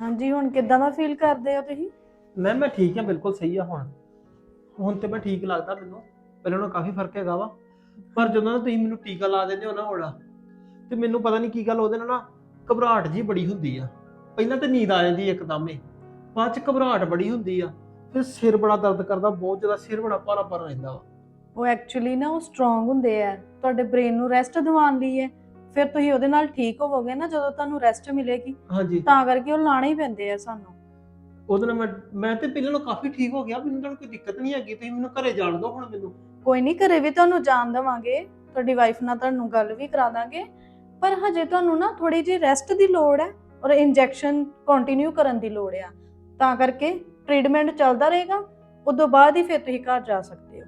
ਹਾਂਜੀ ਹੁਣ ਕਿੱਦਾਂ ਦਾ ਫੀਲ ਕਰਦੇ ਹੋ ਤੁਸੀਂ? ਮੈਮ ਮੈਂ ਠੀਕ ਹਾਂ ਬਿਲਕੁਲ ਸਹੀ ਆ ਹੁਣ। ਹੁਣ ਤੇ ਮੈਂ ਠੀਕ ਲੱਗਦਾ ਮੈਨੂੰ। ਪਹਿਲਾਂ ਨਾਲੋਂ ਕਾਫੀ ਫ਼ਰਕ ਹੈਗਾ ਵਾ। ਪਰ ਜਦੋਂ ਨਾ ਤੁਸੀਂ ਮੈਨੂੰ ਟੀਕਾ ਲਾ ਦਿੰਦੇ ਹੋ ਨਾ ਹੋੜਾ ਤੇ ਮੈਨੂੰ ਪਤਾ ਨਹੀਂ ਕੀ ਗੱਲ ਉਹਦੇ ਨਾਲ ਨਾ ਘਬਰਾਹਟ ਜੀ ਬੜੀ ਹੁੰਦੀ ਆ। ਪਹਿਲਾਂ ਤੇ ਨੀਂਦ ਆ ਜਾਂਦੀ ਇੱਕਦਮ ਹੀ ਬਾਅਦ ਚ ਘਬਰਾਹਟ ਬੜੀ ਹੁੰਦੀ ਆ। ਫਿਰ ਸਿਰ ਬੜਾ ਦਰਦ ਕਰਦਾ ਬਹੁਤ ਜ਼ਿਆਦਾ ਸਿਰ ਬੜਾ ਭਾਰਾ ਭਾਰਾ ਰਹਿੰਦਾ ਵਾ। ਉਹ ਐਕਚੁਅਲੀ ਨਾ ਉਹ ਸਟਰੋਂਗ ਹੁੰਦੇ ਆ ਤੁਹਾਡੇ ਬ੍ਰੇਨ ਨੂੰ ਰੈਸਟ ਦਿਵਾਉਣ ਲਈ ਹੈ ਫਿਰ ਤੁਸੀਂ ਉਹਦੇ ਨਾਲ ਠੀਕ ਹੋਵੋਗੇ ਨਾ ਜਦੋਂ ਤੁਹਾਨੂੰ ਰੈਸਟ ਮਿਲੇਗੀ ਹਾਂਜੀ। ਤਾਂ ਕਰਕੇ ਉਹ ਲਾਣੇ ਹੀ ਪੈਂਦੇ ਆ ਸਾਨੂੰ। ਉਹਦੇ ਨਾਲ ਮੈਂ ਮੈਂ ਤੇ ਪਹਿਲਾਂ ਨਾਲੋਂ ਕਾਫੀ ਠੀਕ ਹੋ ਗਿਆ ਮੈਨੂੰ ਤਾਂ ਕੋਈ ਦਿੱਕਤ ਨਹੀਂ ਹੈਗੀ ਤੁਸੀਂ ਮੈਨੂੰ ਘਰੇ ਜਾਣ ਦਿਓ ਹੁਣ ਮੈਨੂੰ। ਕੋਈ ਨਹੀਂ, ਘਰੇ ਵੀ ਤੁਹਾਨੂੰ ਜਾਣ ਦੇਵਾਂਗੇ। ਤੁਹਾਡੀ ਵਾਈਫ ਨਾਲ ਤੁਹਾਨੂੰ ਗੱਲ ਵੀ ਕਰਾ ਦਾਂਗੇ। ਪਰ ਹਜੇ ਤੁਹਾਨੂੰ ਨਾ ਥੋੜੀ ਜਿਹੀ ਰੈਸਟ ਦੀ ਲੋੜ ਹੈ ਔਰ ਇੰਜੈਕਸ਼ਨ ਕੰਟੀਨਿਊ ਕਰਨ ਦੀ ਲੋੜ ਆ। ਤਾਂ ਕਰਕੇ ਟ੍ਰੀਟਮੈਂਟ ਚੱਲਦਾ ਰਹੇਗਾ, ਉਦੋਂ ਬਾਅਦ ਹੀ ਫਿਰ ਤੁਸੀਂ ਘਰ ਜਾ ਸਕਦੇ ਹੋ।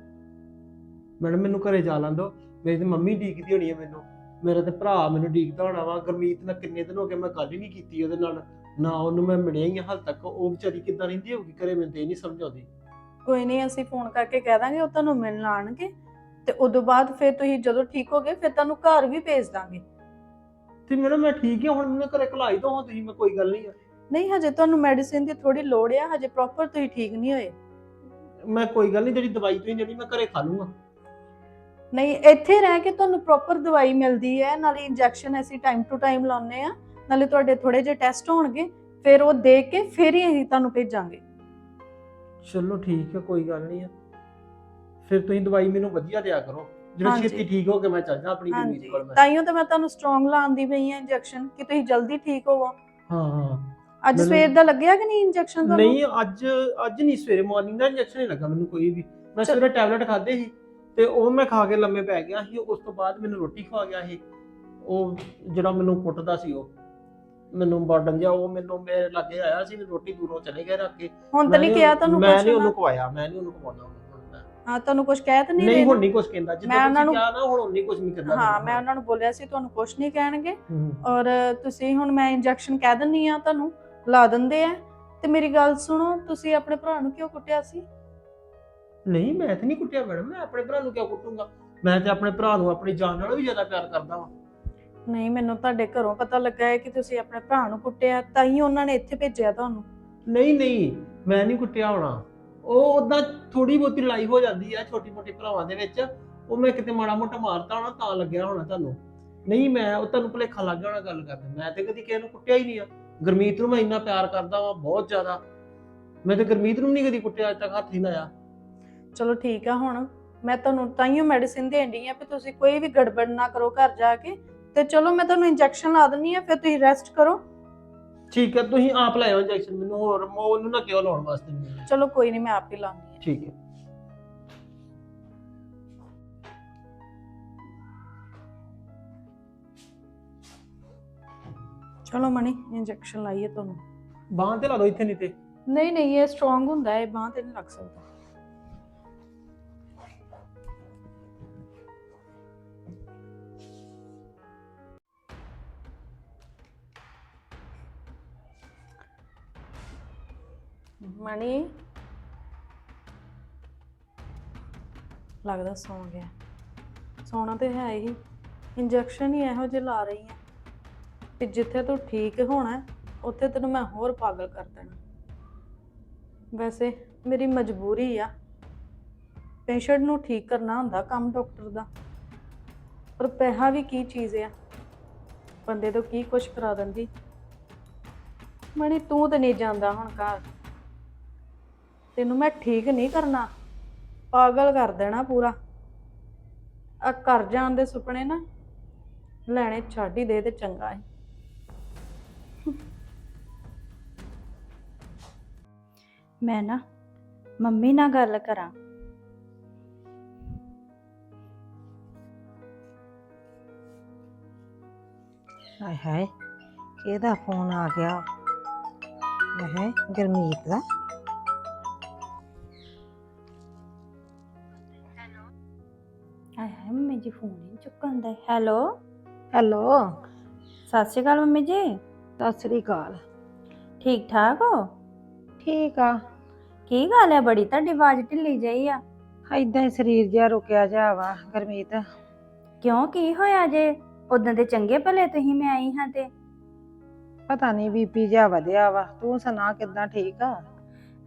ਮੈਡਮ, ਮੈਨੂੰ ਘਰੇ ਜਾ ਲਾਂ ਦਿਓ। ਮੇਰੀ ਤੇ ਮੰਮੀ ਡੀਕਦੀ ਹੋਣੀ ਹੈ ਮੈਨੂੰ। ਮੇਰਾ ਤੇ ਭਰਾ ਮੈਨੂੰ ਡੀਕਦਾ ਹੋਣਾ ਵਾ। ਗੁਰਮੀਤ ਨਾਲ ਕਿੰਨੇ ਦਿਨ ਹੋ ਗਏ ਮੈਂ ਗੱਲ ਹੀ ਨਹੀਂ ਕੀਤੀ ਉਹਦੇ ਨਾਲ। ਨਾ ਉਹਨੂੰ ਮੈਂ ਮਿਲਿਆ ਹੀ ਹਾਲ ਤੱਕ। ਉਹ ਵਿਚਾਰੀ ਕਿੱਦਾਂ ਰਹਿੰਦੀ ਹੋਊਗੀ ਘਰੇ ਮੈਨੂੰ ਤੇ ਨਹੀਂ ਸਮਝ ਆਉਂਦੀ। ਕੋਈ ਨਹੀਂ ਅਸੀਂ ਫੋਨ ਕਰਕੇ ਕਹਿ ਦਾਂਗੇ ਉਹ ਤੁਹਾਨੂੰ ਮਿਲਣ ਆਣਗੇ ਤੇ ਉਦੋਂ ਬਾਅਦ ਫਿਰ ਤੁਸੀਂ ਜਦੋਂ ਠੀਕ ਹੋਗੇ ਫਿਰ ਤੁਹਾਨੂੰ ਘਰ ਵੀ ਭੇਜ ਦਾਂਗੇ। ਤੇ ਮੈਡਮ ਮੈਂ ਠੀਕ ਹਾਂ ਹੁਣ ਮੈਨੂੰ ਘਰੇ ਘਲਾਈ ਦੋ ਹਾਂ ਤੁਸੀਂ ਮੈਂ ਕੋਈ ਗੱਲ ਨਹੀਂ ਆ। ਨਹੀਂ ਹਜੇ ਤੁਹਾਨੂੰ ਮੈਡੀਸਿਨ ਦੀ ਥੋੜੀ ਲੋੜ ਆ ਹਜੇ ਪ੍ਰੋਪਰ ਤੁਸੀਂ ਠੀਕ ਨਹੀਂ ਹੋਏ। ਮੈਂ ਕੋਈ ਗੱਲ ਨਹੀਂ ਜਿਹੜੀ ਦਵਾਈ ਤੁਸੀਂ ਜਿਹੜੀ ਮੈਂ ਘਰੇ ਖਾ ਲੂੰਗਾ। ਨਹੀਂ ਇੱਥੇ ਰਹਿ ਕੇ ਤੁਹਾਨੂੰ ਪ੍ਰੋਪਰ ਦਵਾਈ ਮਿਲਦੀ ਹੈ ਨਾਲੇ ਇੰਜੈਕਸ਼ਨ ਅਸੀਂ ਟਾਈਮ ਟੂ ਟਾਈਮ ਲਾਉਂਦੇ ਆ ਨਾਲੇ ਤੁਹਾਡੇ ਥੋੜੇ ਜਿਹੇ ਟੈਸਟ ਹੋਣਗੇ ਫਿਰ ਉਹ ਦੇਖ ਕੇ ਫਿਰ ਹੀ ਅਸੀਂ ਤੁਹਾਨੂੰ ਭੇਜਾਂਗੇ। ਚਲੋ ਠੀਕ ਹੈ ਕੋਈ ਗੱਲ ਨਹੀਂ ਆ। ਫਿਰ ਤੁਸੀਂ ਦਵਾਈ ਮੈਨੂੰ ਵਧੀਆ ਦਿਆ ਕਰੋ। ਜਿਹੜਾ ਹਾਂਜੀ। ਛੇਤੀ ਠੀਕ ਹੋ ਕੇ ਮੈਂ ਚੱਲ ਜਾ ਆਪਣੀ ਹਾਂਜੀ। ਗੁਰਮੀਤ ਕੋਲ ਮੈਂ। ਤਾਈਓ ਤਾਂ ਮੈਂ ਤੁਹਾਨੂੰ ਸਟਰੋਂਗ ਲਾਉਣ ਦੀ ਪਈ ਆ ਇੰਜੈਕਸ਼ਨ ਕਿ ਤੁਸੀਂ ਜਲਦੀ ਠੀਕ ਹੋਵੋ। ਹਾਂ ਹਾਂ। ਅੱਜ ਮੈਨੂੰ- ਸਵੇਰ ਦਾ ਲੱਗਿਆ ਕਿ ਨਹੀਂ ਇੰਜੈਕਸ਼ਨ ਤੁਹਾਨੂੰ? ਨਹੀਂ ਅੱਜ ਅੱਜ ਨਹੀਂ ਸਵੇਰੇ ਮਾਰਨਿੰਗ ਦਾ ਇੰਜੈਕਸ਼ਨ ਨਹੀਂ ਲੱਗਾ ਮੈਨੂੰ ਕੋਈ ਵੀ। ਮੈਂ ਚੱਲ। ਸਵੇਰੇ ਟੈਬਲੇਟ ਖਾਦੇ ਸੀ ਤੇ ਉਹ ਮੈਂ ਖਾ ਕੇ ਲੰਮੇ ਪੈ ਗਿਆ ਸੀ। ਉਸ ਤੋਂ ਬਾਅਦ ਮੈਨੂੰ ਰੋਟੀ ਖਵਾ ਗਿਆ ਸੀ। ਉਹ ਜਿਹੜਾ ਮੈਨੂੰ ਕੁੱਟਦਾ ਸੀ ਉਹ। ਮੈਨੂੰ ਬਾਰਡਨ ਜਿਹਾ ਉਹ ਮੈਨੂੰ ਮੇਰੇ ਲਾਗੇ ਆਇਆ ਸੀ ਰੋਟੀ ਦੂਰੋਂ ਚਲੇ ਗਿਆ ਰੱਖ ਕੇ ਹੁਣ ਤਾਂ ਨਹੀਂ ਕਿਹਾ ਤੁਹਾਨੂੰ ਮੈਂ ਨਹੀਂ ਉਹਨੂੰ? ਖਵਾਇਆ ਮੈਂ ਨਹੀਂ ਉਹਨੂੰ ਮੈਂ। ਹਾਂ ਤੁਹਾਨੂੰ ਕੁਝ ਕਹਿ ਤਾਂ ਨਹੀਂ ਨਹੀਂ ਹੁਣ? ਨਹੀਂ ਕੁਝ ਕਹਿੰਦਾ ਜਿੱਦਾਂ ਮੈਂ ਉਹਨਾਂ ਤੁਸੀਂ ਨੂੰ- ਕਿਹਾ ਨਾ ਹੁਣ ਉਹਨੇ ਕੁਝ ਨਹੀਂ ਕਹਿੰਦਾ ਹਾਂ ਮੈਂ ਉਹਨਾਂ ਨੂੰ ਬੋਲਿਆ ਸੀ ਤੁਹਾਨੂੰ ਕੁਝ ਨਹੀਂ ਕਹਿਣਗੇ ਹੂੰ। ਔਰ ਤੁਸੀਂ ਹੁਣ ਮੈਂ ਇੰਜੈਕਸ਼ਨ ਕਹਿ ਦਿੰਨੀ ਆ ਤੁਹਾਨੂੰ ਲਾ ਦਿੰਦੇ ਆ ਤੇ ਮੇਰੀ ਗੱਲ ਸੁਣੋ ਤੁਸੀਂ ਆਪਣੇ ਭਰਾ ਨੂੰ ਕਿਉਂ ਕੁੱਟਿਆ ਸੀ ਨਹੀਂ ਮੈਂ ਤੇ ਨਹੀਂ ਕੁੱਟਿਆ ਮੈਡਮ ਮੈਂ ਆਪਣੇ ਭਰਾ ਨੂੰ ਕਿਉਂ ਕੁੱਟੂੰਗਾ ਮੈਂ ਤੇ ਆਪਣੇ ਭਰਾ ਨੂੰ ਆਪਣੀ ਜਾਨ ਨਾਲੋਂ ਵੀ ਜ਼ਿਆਦਾ ਪਿਆਰ ਕਰਦਾ ਵਾਂ ਨਹੀਂ ਮੈਨੂੰ ਤੁਹਾਡੇ ਘਰੋਂ ਪਤਾ ਲੱਗਾ ਹੈ ਕਿ ਤੁਸੀਂ ਆਪਣੇ ਭਰਾ ਨੂੰ ਕੁੱਟਿਆ ਤਾਂ ਹੀ ਉਹਨਾਂ ਨੇ ਇੱਥੇ ਭੇਜਿਆ ਤੁਹਾਨੂੰ। ਨਹੀਂ ਨਹੀਂ ਮੈਂ ਨਹੀਂ ਕੁੱਟਿਆ ਹੋਣਾ। ਉਹ ਉਦਾਂ ਥੋੜੀ ਬਹੁਤੀ ਲੜਾਈ ਹੋ ਜਾਂਦੀ ਆ ਛੋਟੀ ਮੋਟੀ ਭਰਾਵਾਂ ਦੇ ਵਿੱਚ। ਉਹ ਮੈਂ ਕਿਤੇ ਮਾੜਾ ਮੋਟਾ ਮਾਰਤਾ ਹੋਣਾ ਤਾਂ ਲੱਗਿਆ ਹੋਣਾ ਤੁਹਾਨੂੰ। ਨਹੀਂ ਮੈਂ ਉਹ ਤੁਹਾਨੂੰ ਭੁਲੇਖਾ ਲੱਗ ਗਿਆ ਹੋਣਾ ਗੱਲ ਕਰਦੇ ਮੈਂ ਤੇ ਕਦੀ ਕਿਸੇ ਨੂੰ ਕੁੱਟਿਆ ਹੀ ਨਹੀਂ ਆ। ਗੁਰਮੀਤ ਨੂੰ ਮੈਂ ਇੰਨਾ ਪਿਆਰ ਕਰਦਾ ਵਾਂ ਬਹੁਤ ਜ਼ਿਆਦਾ। ਮੈਂ ਤੇ ਗੁਰਮੀਤ ਨੂੰ ਨਹੀਂ ਕਦੀ ਕੁੱਟਿਆ ਅੱਜ ਤੱਕ ਹੱਥ ਨਹੀਂ ਲਾਇਆ। ਚਲੋ ਠੀਕ ਆ ਹੁਣ। ਮੈਂ ਤੁਹਾਨੂੰ ਤਾਈਓ ਮੈਡੀਸਿਨ ਦੇਣ ਡਈ ਆ ਵੀ ਤੁਸੀਂ ਕੋਈ ਵੀ ਗੜਬੜ ਨਾ ਕਰੋ ਘਰ ਜਾ ਕੇ। ਤੇ ਚਲੋ ਮੈਂ ਤੁਹਾਨੂੰ ਇੰਜੈਕਸ਼ਨ ਲਾ ਦਿੰਨੀ ਆ ਫਿਰ ਤੁਸੀਂ ਰੈਸਟ ਕਰੋ। ਠੀਕ ਹੈ ਤੁਸੀਂ ਆਪ ਲੈ ਆਓ ਇੰਜੈਕਸ਼ਨ ਮੈਨੂੰ ਹੋਰ ਮੈਂ ਉਹਨੂੰ ਨਾ ਕਿਉਂ ਲਾਉਣ ਵਾਸਤੇ ਚਲੋ ਕੋਈ ਨਹੀਂ ਮੈਂ ਆਪ ਹੀ ਲਾਉਂਦੀ ਆ ਠੀਕ ਹੈ। ਚਲੋ ਮਣੀ ਇੰਜੈਕਸ਼ਨ ਲਾਈਏ ਤੁਹਾਨੂੰ। ਬਾਹਾਂ ਤੇ ਲਾ ਦਿਓ ਇੱਥੇ ਨਹੀਂ ਤੇ। ਨਹੀਂ ਨਹੀਂ ਇਹ ਸਟਰੋਂਗ ਹੁੰਦਾ ਹੈ ਬਾਹ ਤੇ ਨਹੀਂ ਲੱਗ ਸਕਦਾ। ਮਣੀ ਲੱਗਦਾ ਸੌਂ ਗਿਆ। ਸੌਣਾ ਤੇ ਹੈ ਹੀ। ਇੰਜੈਕਸ਼ਨ ਹੀ ਇਹੋ ਜਿਹੇ ਲਾ ਰਹੀ ਹੈ ਕਿ ਜਿੱਥੇ ਤੂੰ ਠੀਕ ਹੋਣਾ, ਉੱਥੇ ਤੈਨੂੰ ਮੈਂ ਹੋਰ ਪਾਗਲ ਕਰ ਦੇਣਾ। ਵੈਸੇ ਮੇਰੀ ਮਜਬੂਰੀ ਆ। ਪੇਸ਼ੈਂਟ ਨੂੰ ਠੀਕ ਕਰਨਾ ਹੁੰਦਾ ਕੰਮ ਡਾਕਟਰ ਦਾ। ਪਰ ਪੈਸਾ ਵੀ ਕੀ ਚੀਜ਼ ਆ? ਬੰਦੇ ਤੋਂ ਕੀ ਕੁਛ ਕਰਾ ਦਿੰਦੀ? ਮਣੀ ਤੂੰ ਤੇ ਨਹੀਂ ਜਾਂਦਾ ਹੁਣ ਘਰ। ਤੈਨੂੰ ਮੈਂ ਠੀਕ ਨਹੀਂ ਕਰਨਾ। ਪਾਗਲ ਕਰ ਦੇਣਾ ਪੂਰਾ। ਆ ਘਰ ਜਾਣ ਦੇ ਸੁਪਨੇ ਨਾ ਲੈਣੇ ਛੱਡ ਹੀ ਦੇ ਤੇ ਚੰਗਾ ਹੈ। ਮੈਂ ਨਾ ਮੰਮੀ ਨਾਲ ਗੱਲ ਕਰਾਂ। ਹਾਏ ਹਾਏ ਕਿਹਦਾ ਫੋਨ ਆ ਗਿਆ? ਹੈ ਗਰਮੀਤ ਦਾ। ਜੀ ਫੋਨ ਨਹੀਂ ਚੁੱਕਣ ਦਾ ਹੈਲੋ? ਹੈਲੋ? ਸਤਿ ਸ਼੍ਰੀ ਅਕਾਲ ਮੰਮੀ ਜੀ। ਸਤਿ ਸ੍ਰੀ ਅਕਾਲ। ਠੀਕ ਠਾਕ ਹੋ? ਠੀਕ ਆ। ਕੀ ਗੱਲ ਹੈ? ਬੜੀ ਤੁਹਾਡੀ ਆਵਾਜ਼ ਢਿੱਲੀ ਜਿਹੀ ਆ। ਏਦਾਂ ਹੀ ਸਰੀਰ ਜਿਹਾ ਰੁਕਿਆ ਜਾ ਵਾ ਗਰਮੀਤ। ਕਿਉਂ? ਕੀ ਹੋਇਆ ਜੇ? ਉਦੋਂ ਦੇ ਚੰਗੇ ਭਲੇ ਤੁਸੀਂ ਮੈਂ ਆਈ ਹਾਂ ਤੇ। ਪਤਾ ਨਹੀਂ ਬੀਪੀ ਜਿਹਾ ਵਧਿਆ ਵਾ। ਤੂੰ ਸੁਣਾ ਕਿੱਦਾਂ ਠੀਕ ਆ?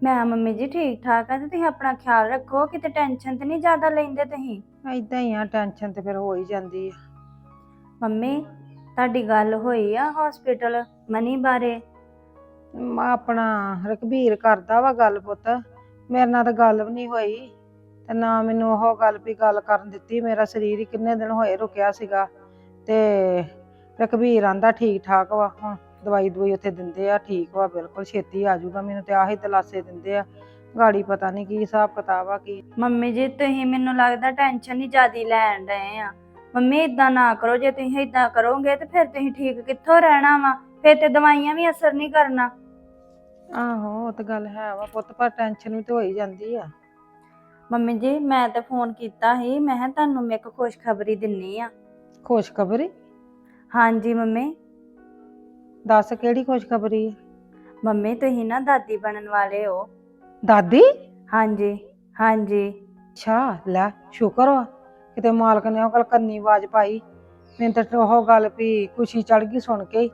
ਮੈਂ ਮੰਮੀ ਜੀ ਠੀਕ ਠਾਕ ਆ ਤੇ ਤੁਸੀਂ ਆਪਣਾ ਖਿਆਲ ਰੱਖੋ ਕਿਤੇ ਟੈਨਸ਼ਨ ਤੇ ਨਹੀਂ ਜ਼ਿਆਦਾ ਲੈਂਦੇ ਤੁਸੀਂ? ਏਦਾਂ ਹੀ ਆ ਟੈਨਸ਼ਨ ਤੇ ਫਿਰ ਹੋ ਹੀ ਜਾਂਦੀ ਆ। ਮੰਮੀ ਤੁਹਾਡੀ ਗੱਲ ਹੋਈ ਆ ਹਸਪੀਟਲ ਮਨੀ ਬਾਰੇ? ਮ- ਆਪਣਾ ਰਕਬੀਰ ਕਰਦਾ ਵਾ ਗੱਲ ਪੁੱਤ ਮੇਰੇ ਨਾਲ ਤਾਂ ਗੱਲ ਵੀ ਨਹੀਂ ਹੋਈ। ਤੇ ਨਾ ਮੈਨੂੰ ਉਹ ਗੱਲ ਵੀ ਗੱਲ ਕਰਨ ਦਿੱਤੀ ਮੇਰਾ ਸਰੀਰ ਹੀ ਕਿੰਨੇ ਦਿਨ ਹੋਏ ਰੁਕਿਆ ਸੀਗਾ। ਤੇ ਰਕਬੀਰ ਆਂਦਾ ਠੀਕ ਠਾਕ ਵਾ ਹੁਣ। ਦਵਾਈ ਦਵਾਈ ਉੱਥੇ ਦਿੰਦੇ ਆ ਠੀਕ ਵਾ ਬਿਲਕੁਲ ਛੇਤੀ ਆ ਜਾਊਗਾ ਮੈਨੂੰ ਤੇ ਆਹੀ ਦਲਾਸੇ ਦਿੰਦੇ ਆ। ਗਾੜੀ ਪਤਾ ਨਹੀਂ ਕੀ ਹਿਸਾਬ ਕਿਤਾਬ ਆ ਕੀ ਮੰਮੀ ਜੀ ਤੁਸੀਂ ਮੈਨੂੰ ਲੱਗਦਾ ਟੈਨਸ਼ਨ ਹੀ ਜ਼ਿਆਦੀ ਲੈਣ ਰਹੇ ਆ। ਮੰਮੀ ਇਦਾਂ ਨਾ ਕਰੋ ਜੇ ਤੁਸੀਂ ਇਦਾਂ ਕਰੋਗੇ ਤੇ ਫਿਰ ਤੁਸੀਂ ਠੀਕ ਕਿੱਥੋਂ ਰਹਿਣਾ ਵਾ? ਫਿਰ ਤੇ ਦਵਾਈਆਂ ਵੀ ਅਸਰ ਨਹੀਂ ਕਰਨਾ। ਆਹੋ ਉਹ ਤਾਂ ਗੱਲ ਹੈ ਵਾ ਪੁੱਤ ਪਰ ਟੈਨਸ਼ਨ ਵੀ ਤੇ ਹੋ ਹੀ ਜਾਂਦੀ ਆ। ਮੰਮੀ ਜੀ ਮੈਂ ਤੇ ਫੋਨ ਕੀਤਾ ਸੀ ਮੈਂ ਕਿਹਾ ਤੁਹਾਨੂੰ ਮੈਂ ਇੱਕ ਖੁਸ਼ਖਬਰੀ ਦਿੰਨੀ ਆ। ਖੁਸ਼ਖਬਰੀ? ਹਾਂਜੀ ਮੰਮੀ। ਦੱਸ ਕਿਹੜੀ ਖੁਸ਼ਖਬਰੀ ਆ? ਮੰਮੀ ਤੁਸੀਂ ਨਾ ਦਾਦੀ ਬਣਨ ਵਾਲੇ ਹੋ। ਦਾਦੀ? ਹਾਂਜੀ ਹਾਂਜੀ। ਅੱਛਾ ਲੈ ਸ਼ੁਕਰ ਵਾ। ਕਿਤੇ ਮਾਲਕ ਨੇ ਉਹ ਗੱਲ ਕੰਨੀ ਆਵਾਜ਼ ਪਾਈ। ਮੈਨੂੰ ਤਾਂ ਉਹ ਗੱਲ ਵੀ ਖੁਸ਼ੀ ਚੜ ਗਈ ਸੁਣ ਕੇ ਹੀ।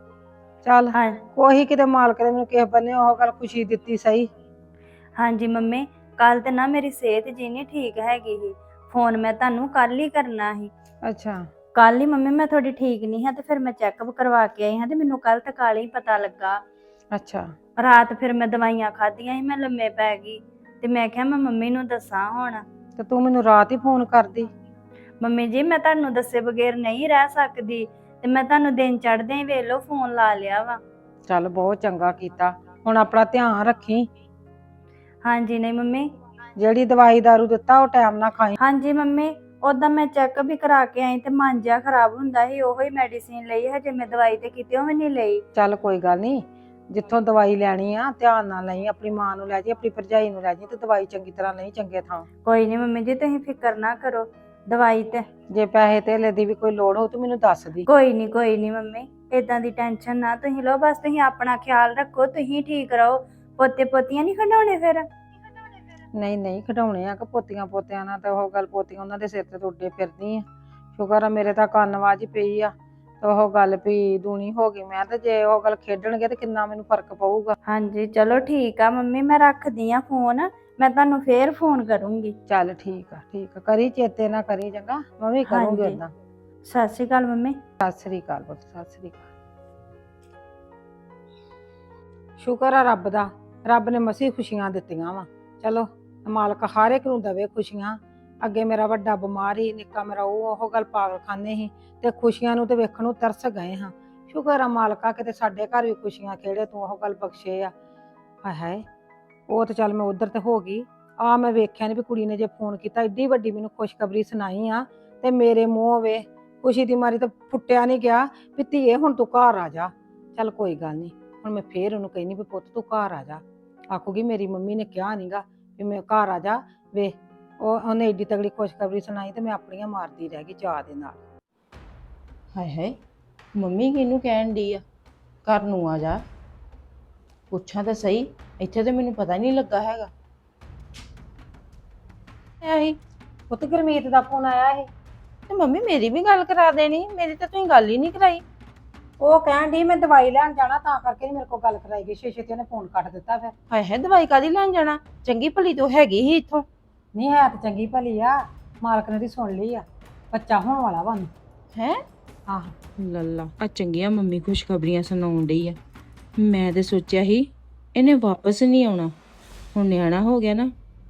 ਚੱਲ ਹਾਂ। ਉਹੀ ਕਿਤੇ ਮਾਲਕ ਨੇ ਮੈਨੂੰ ਕਿਸੇ ਬੰਨੇ ਉਹ ਗੱਲ ਖੁਸ਼ੀ ਦਿੱਤੀ ਸਹੀ। ਹਾਂਜੀ ਮੰਮੀ ਕੱਲ ਤੇ ਨਾ ਮੇਰੀ ਸਿਹਤ ਜੀ ਨਹੀਂ ਠੀਕ ਹੈਗੀ ਸੀ। ਫੋਨ ਮੈਂ ਤੁਹਾਨੂੰ ਕੱਲ ਹੀ ਕਰਨਾ ਸੀ। ਅੱਛਾ। ਕੱਲ ਹੀ ਮੰਮੀ ਮੈਂ ਥੋੜੀ ਠੀਕ ਨਹੀਂ ਹਾਂ ਤੇ ਫਿਰ ਮੈਂ ਚੈੱਕਅਪ ਕਰਵਾ ਕੇ ਆਈ ਹਾਂ ਤੇ ਮੈਨੂੰ ਕੱਲ ਤੱਕ ਹੀ ਪਤਾ ਲੱਗਾ। ਅੱਛਾ। ਰਾਤ ਫਿਰ ਮੈਂ ਦਵਾਈਆਂ ਖਾਧੀਆਂ ਸੀ ਮੈਂ ਲੰਮੇ ਪੈ ਗਈ ਤੇ ਮੈਂ ਕਿਹਾ ਮੈਂ ਮੰਮੀ ਨੂੰ ਦੱਸਾਂ ਹੁਣ। ਤੇ ਤੂੰ ਮੈਨੂੰ ਰਾਤ ਹੀ ਫੋਨ ਕਰਦੀ। ਮੰਮੀ ਜੀ ਮੈਂ ਤੁਹਾਨੂੰ ਦੱਸੇ ਬਗੈਰ ਨਹੀਂ ਰਹਿ ਸਕਦੀ ਤੇ ਮੈਂ ਤੁਹਾਨੂੰ ਦਿਨ ਚੜ੍ਹਦੇ ਹੀ ਵੇਖ ਲਓ ਫੋਨ ਲਾ ਲਿਆ ਵਾ। ਚੱਲ ਬਹੁਤ ਚੰਗਾ ਕੀਤਾ ਹੁਣ ਆਪਣਾ ਧਿਆਨ ਰੱਖੀ। ਹਾਂਜੀ ਨਹੀਂ ਮੰਮੀ। ਜਿਹੜੀ ਦਵਾਈ ਦਾਰੂ ਦਿੱਤਾ ਉਹ ਟਾਈਮ ਨਾਲ ਖਾਈ। ਹਾਂਜੀ ਮੰਮੀ। ਉਦਾਂ ਮੈਂ ਚੈੱਕਅਪ ਵੀ ਕਰਾ ਕੇ ਆਈ ਤੇ ਮਨ ਜਿਹਾ ਖਰਾਬ ਹੁੰਦਾ ਸੀ ਉਹੀ ਮੈਡੀਸਿਨ ਲਈ ਹਜੇ ਮੈਂ ਦਵਾਈ ਤੇ ਕਿਤੇ ਵੀ ਨਹੀਂ ਲਈ। ਚੱਲ ਕੋਈ ਗੱਲ ਨਹੀਂ ਜਿੱਥੋਂ ਦਵਾਈ ਲੈਣੀ ਆ ਧਿਆਨ ਨਾਲ ਲਈ ਆਪਣੀ ਮਾਂ ਨੂੰ ਲੈ ਜੀ ਆਪਣੀ ਭਰਜਾਈ ਨੂੰ ਲੈ ਜੀ ਤੇ ਦਵਾਈ ਚੰਗੀ ਤਰ੍ਹਾਂ ਲਈ ਚੰਗੇ ਥਾਂ। ਕੋਈ ਨਹੀਂ ਮੰਮੀ ਜੀ ਤੁਸੀਂ ਫਿਕਰ ਨਾ ਕਰੋ ਦਵਾਈ ਤੇ। ਜੇ ਪੈਸੇ ਧੇਲੇ ਦੀ ਵੀ ਕੋਈ ਲੋੜ ਹੋ ਤੂੰ ਮੈਨੂੰ ਦੱਸ ਦੀ। ਕੋਈ ਨਹੀਂ ਕੋਈ ਨਹੀਂ ਮੰਮੀ ਇਦਾਂ ਦੀ ਟੈਨਸ਼ਨ ਨਾ ਤੁਸੀਂ ਲਓ ਬਸ ਤੁਸੀਂ ਆਪਣਾ ਖਿਆਲ ਰੱਖੋ ਤੁਸੀਂ ਠੀਕ ਰਹੋ ਪੋਤੇ ਪੋਤੀਆਂ ਨਹੀਂ ਖੰਡਾਉਣੇ ਫਿਰ? ਨਹੀਂ ਨਹੀਂ ਖਡਾਉਣੇ ਆ ਕਿ ਪੋਤੀਆਂ ਪੋਤਿਆਂ ਨਾਲ ਤਾਂ ਉਹ ਗੱਲ ਪੋਤੀਆਂ ਉਹਨਾਂ ਦੇ ਸਿਰ ਤੇ ਟੁੱਟੇ ਫਿਰਦੀ ਆ। ਸ਼ੁਕਰ ਆ ਮੇਰੇ ਤਾਂ ਕੰਨਵਾਜ ਹੀ ਪਈ ਆ ਤੇ ਉਹ ਗੱਲ ਵੀ ਦੂਣੀ ਹੋ ਗਈ। ਮੈਂ ਤਾਂ ਜੇ ਉਹ ਗੱਲ ਖੇਡਣਗੇ ਤੇ ਕਿੰਨਾ ਮੈਨੂੰ ਫ਼ਰਕ ਪਊਗਾ। ਹਾਂਜੀ ਚਲੋ ਠੀਕ ਆ ਮੰਮੀ ਮੈਂ ਰੱਖਦੀ ਆ ਫੋਨ। ਮੈਂ ਤੁਹਾਨੂੰ ਫੇਰ ਫੋਨ ਕਰੂੰਗੀ। ਚੱਲ ਠੀਕ ਆ ਠੀਕ ਆ। ਕਰੀ ਚੇਤੇ ਨਾ ਕਰੀ ਚੰਗਾ। ਮੈਂ ਵੀ ਕਰੂੰਗੀ ਹਾਂਜੀ। ਸਤਿ ਸ਼੍ਰੀ ਅਕਾਲ ਮੰਮੀ। ਸਤਿ ਸ੍ਰੀ ਅਕਾਲ ਪੁੱਤ ਸਤਿ ਸ੍ਰੀ ਅਕਾਲ। ਸ਼ੁਕਰ ਆ ਰੱਬ ਦਾ। ਰੱਬ ਨੇ ਮਸੀ ਖੁਸ਼ੀਆਂ ਦਿੱਤੀਆਂ ਵਾ। ਚਲੋ। ਮਾਲਕ ਹਰ ਇੱਕ ਨੂੰ ਦਵੇ ਖੁਸ਼ੀਆਂ। ਅੱਗੇ ਮੇਰਾ ਵੱਡਾ ਬਿਮਾਰ ਹੀ ਨਿੱਕਾ ਮੇਰਾ ਉਹ ਉਹ ਗੱਲ ਪਾਗਲਖਾਨੇ ਸੀ ਤੇ ਖੁਸ਼ੀਆਂ ਨੂੰ ਤੇ ਵੇਖਣ ਨੂੰ ਤਰਸ ਗਏ ਹਾਂ। ਸ਼ੁਕਰ ਆ ਮਾਲਕਾ ਕਿਤੇ ਸਾਡੇ ਘਰ ਵੀ ਖੁਸ਼ੀਆਂ ਖੇੜੇ, ਤੂੰ ਉਹ ਗੱਲ ਬਖਸ਼ੇ ਆ। ਹਾਏ ਉਹ ਤੇ ਚੱਲ ਮੈਂ ਉਧਰ ਤੇ ਹੋ ਗਈ। ਆ ਮੈਂ ਵੇਖਿਆ ਨਹੀਂ ਵੀ ਕੁੜੀ ਨੇ ਜੇ ਫੋਨ ਕੀਤਾ, ਏਡੀ ਵੱਡੀ ਮੈਨੂੰ ਖੁਸ਼ਖਬਰੀ ਸੁਣਾਈ ਆ ਤੇ ਮੇਰੇ ਮੂੰਹ ਵੇ, ਖੁਸ਼ੀ ਦੀ ਮਾਰੀ ਤਾਂ ਫੁੱਟਿਆ ਨਹੀਂ ਗਿਆ ਵੀ ਧੀਏ, ਹੁਣ ਤੂੰ ਘਰ ਆ ਜਾ। ਚੱਲ ਕੋਈ ਗੱਲ ਨਹੀਂ ਹੁਣ ਮੈਂ ਫੇਰ ਉਹਨੂੰ ਕਹਿੰਨੀ ਵੀ ਪੁੱਤ ਤੂੰ ਘਰ ਆ ਜਾ। ਆਖੂਗੀ ਮੇਰੀ ਮੰਮੀ ਨੇ ਕਿਹਾ ਨਹੀਂਗਾ ਵੀ ਮੈਂ ਘਰ ਆ ਜਾ ਵੇ ਉਹ ਉਹਨੇ ਏਡੀ ਤਗੜੀ ਖੁਸ਼ਖਬਰੀ ਸੁਣਾਈ ਤੇ ਮੈਂ ਆਪਣੀਆਂ ਮਾਰਦੀ ਰਹਿ ਗਈ ਚਾਹ ਦੇ ਨਾਲ। ਹਾਏ ਹਾਏ ਮੰਮੀ ਕਿਹਨੂੰ ਕਹਿਣ ਦੀ ਆ? ਘਰ ਨੂੰ ਆ ਜਾ। ਪੁੱਛਾਂ ਤਾਂ ਸਹੀ ਇੱਥੇ ਤੇ ਮੈਨੂੰ ਪਤਾ ਨਹੀਂ ਲੱਗਾ ਹੈਗਾ। ਐਹੀ ਪੁੱਤ ਗੁਰਮੀਤ ਦਾ ਫੋਨ ਆਇਆ ਸੀ। ਤੇ ਮੰਮੀ ਮੇਰੀ ਵੀ ਗੱਲ ਕਰਾ ਦੇਣੀ ਮੇਰੀ ਤਾਂ ਤੁਸੀਂ ਗੱਲ ਹੀ ਨਹੀਂ ਕਰਾਈ। ਉਹ ਕਹਿਣ ਦੀ ਮੈਂ ਦਵਾਈ ਲੈਣ ਜਾਣਾ ਤਾਂ ਕਰਕੇ ਨੀ ਮੇਰੇ ਕੋਲ ਗੱਲ ਕਰਾਈ ਗਈ। ਛੇ ਛੇ ਤੇ ਉਹਨੇ ਫੋਨ ਕੱਟ ਦਿੱਤਾ ਫਿਰ। ਹਾਏ ਹਾਏ ਦਵਾਈ ਕਾਦੀ ਲੈਣ ਜਾਣਾ? ਚੰਗੀ ਭਲੀ ਤੋਂ ਹੈਗੀ ਹੀ ਇੱਥੋਂ। ਨਹੀਂ ਹੈ ਤੇ ਚੰਗੀ ਭਲੀ ਆ। ਮਾਲਕ ਨੇ ਦੀ ਸੁਣ ਲਈ ਆ। ਬੱਚਾ ਹੋਣ ਵਾਲਾ ਵਾ ਹੈ? ਆਹ। ਲੱਲਾ ਆ ਚੰਗੀਆਂ ਮੰਮੀ ਖੁਸ਼ਖਬਰੀਆਂ ਸੁਣਾਉਣ ਡਈ ਆ। ਮੈਂ ਤੇ ਸੋਚਿਆ ਸੀ ਇਹਨੇ ਵਾਪਸ ਨਹੀਂ ਆਉਣਾ। ਹੁਣ ਨਿਆਣਾ ਹੋ ਗਿਆ ਨਾ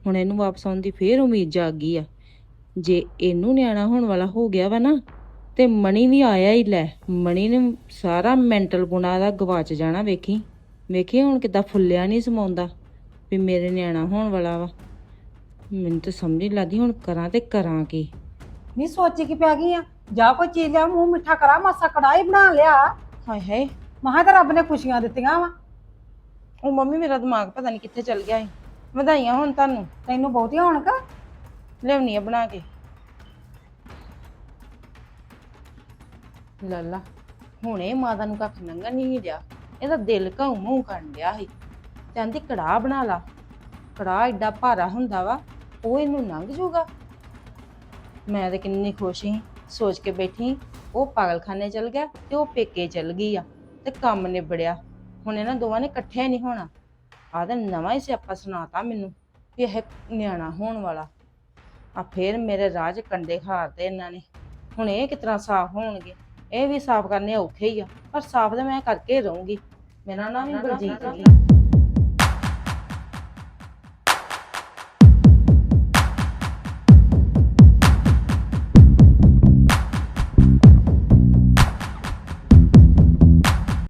ਹੁਣ ਇਹਨੂੰ ਵਾਪਸ ਆਉਣ ਦੀ ਫੇਰ ਉਮੀਦ ਜਾਗ ਗਈ ਆ। ਜੇ ਇਹਨੂੰ ਨਿਆਣਾ ਹੋਣ ਵਾਲਾ ਹੋ ਗਿਆ ਵਾ ਨਾ ਤੇ ਮਣੀ ਵੀ ਆਇਆ ਹੀ ਲੈ। ਮਣੀ ਨੇ ਸਾਰਾ ਮੈਂਟਲ ਗੁਣਾ ਦਾ ਗਵਾਚ ਜਾਣਾ ਵੇਖੀ। ਵੇਖੀ ਹੁਣ ਕਿਦਾਂ ਫੁੱਲਿਆ ਨਹੀਂ ਸਮਾਉਂਦਾ ਵੀ ਮੇਰੇ ਨਿਆਣਾ ਹੋਣ ਵਾਲਾ ਵਾ। ਮੈਨੂੰ ਤਾਂ ਸਮਝ ਨਹੀਂ ਲੱਗਦੀ ਹੁਣ ਕਰਾਂ ਤੇ ਕਰਾਂ ਕੀ। ਨਹੀਂ ਸੋਚੀ ਕਿ ਪੈ ਗਈ ਆ? ਜਾ ਕੋਈ ਚੀਜ਼ ਲਿਆ ਮੂੰਹ ਮਿੱਠਾ ਕਰਾ ਮਾਸਾ ਕੜਾਈ ਬਣਾ ਲਿਆ। ਹਾਏ ਹਾਏ। ਮਹਾ ਤਾਂ ਰੱਬ ਨੇ ਖੁਸ਼ੀਆਂ ਦਿੱਤੀਆਂ ਵਾ। ਉਹ ਮੰਮੀ ਮੇਰਾ ਦਿਮਾਗ ਪਤਾ ਨਹੀਂ ਕਿੱਥੇ ਚਲ ਗਿਆ ਹੈ ਵਧਾਈਆਂ ਹੁਣ ਤੁਹਾਨੂੰ। ਤੈਨੂੰ ਬਹੁਤੀਆਂ ਹੋਣ ਕਾ? ਲਿਆਉਣੀ ਆ ਬਣਾ ਕੇ। ਲੱਲਾ ਹੁਣੇ ਮਾਤਾ ਨੂੰ ਕੱਖ ਨੰਗਣ ਨਹੀਂ ਰਿਹਾ ਇਹਦਾ ਦਿਲ ਘਾਉ ਮੂੰਹ ਕਰਨ ਡਿਆ ਸੀ। ਕਹਿੰਦੀ, ਕੜਾਹ ਬਣਾ ਲਾ। ਕੜਾਹ ਏਡਾ ਭਾਰਾ ਹੁੰਦਾ ਵਾ, ਉਹ ਇਹਨੂੰ ਲੰਘ ਜੂਗਾ। ਮੈਂ ਤੇ ਕਿੰਨੀ ਖੁਸ਼ ਸੀ। ਸੋਚ ਕੇ ਬੈਠੀ, ਉਹ ਪਾਗਲਖਾਨੇ ਚਲ ਗਿਆ ਤੇ ਉਹ ਪੇਕੇ ਚਲ ਗਈ ਆ ਤੇ ਕੰਮ ਨਿਬੜਿਆ। ਹੁਣ ਇਹਨਾਂ ਦੋਵਾਂ ਨੇ ਇਕੱਠੇ ਨਹੀਂ ਹੋਣਾ। ਆਹ ਤਾਂ ਨਵਾਂ ਹੀ ਸਿਆਪਾ ਸੁਣਾਤਾ ਮੈਨੂੰ ਕਿ ਇਹ ਨਿਆਣਾ ਹੋਣ ਵਾਲਾ। ਆ ਫੇਰ ਮੇਰੇ ਰਾਜ ਕੰਡੇ ਖਾਰਤੇ ਇਹਨਾਂ ਨੇ। ਹੁਣ ਇਹ ਕਿਤਨਾ ਸਾਫ਼ ਹੋਣਗੇ? ਇਹ ਵੀ ਸਾਫ਼ ਕਰਨੇ ਔਖੇ ਹੀ ਆ ਪਰ ਸਾਫ਼ ਤਾਂ ਮੈਂ ਕਰਕੇ ਰਹੂੰਗੀ ਮੇਰਾ ਨਾਮ ਵੀ ਬਲਜੀਤ ਜੀ।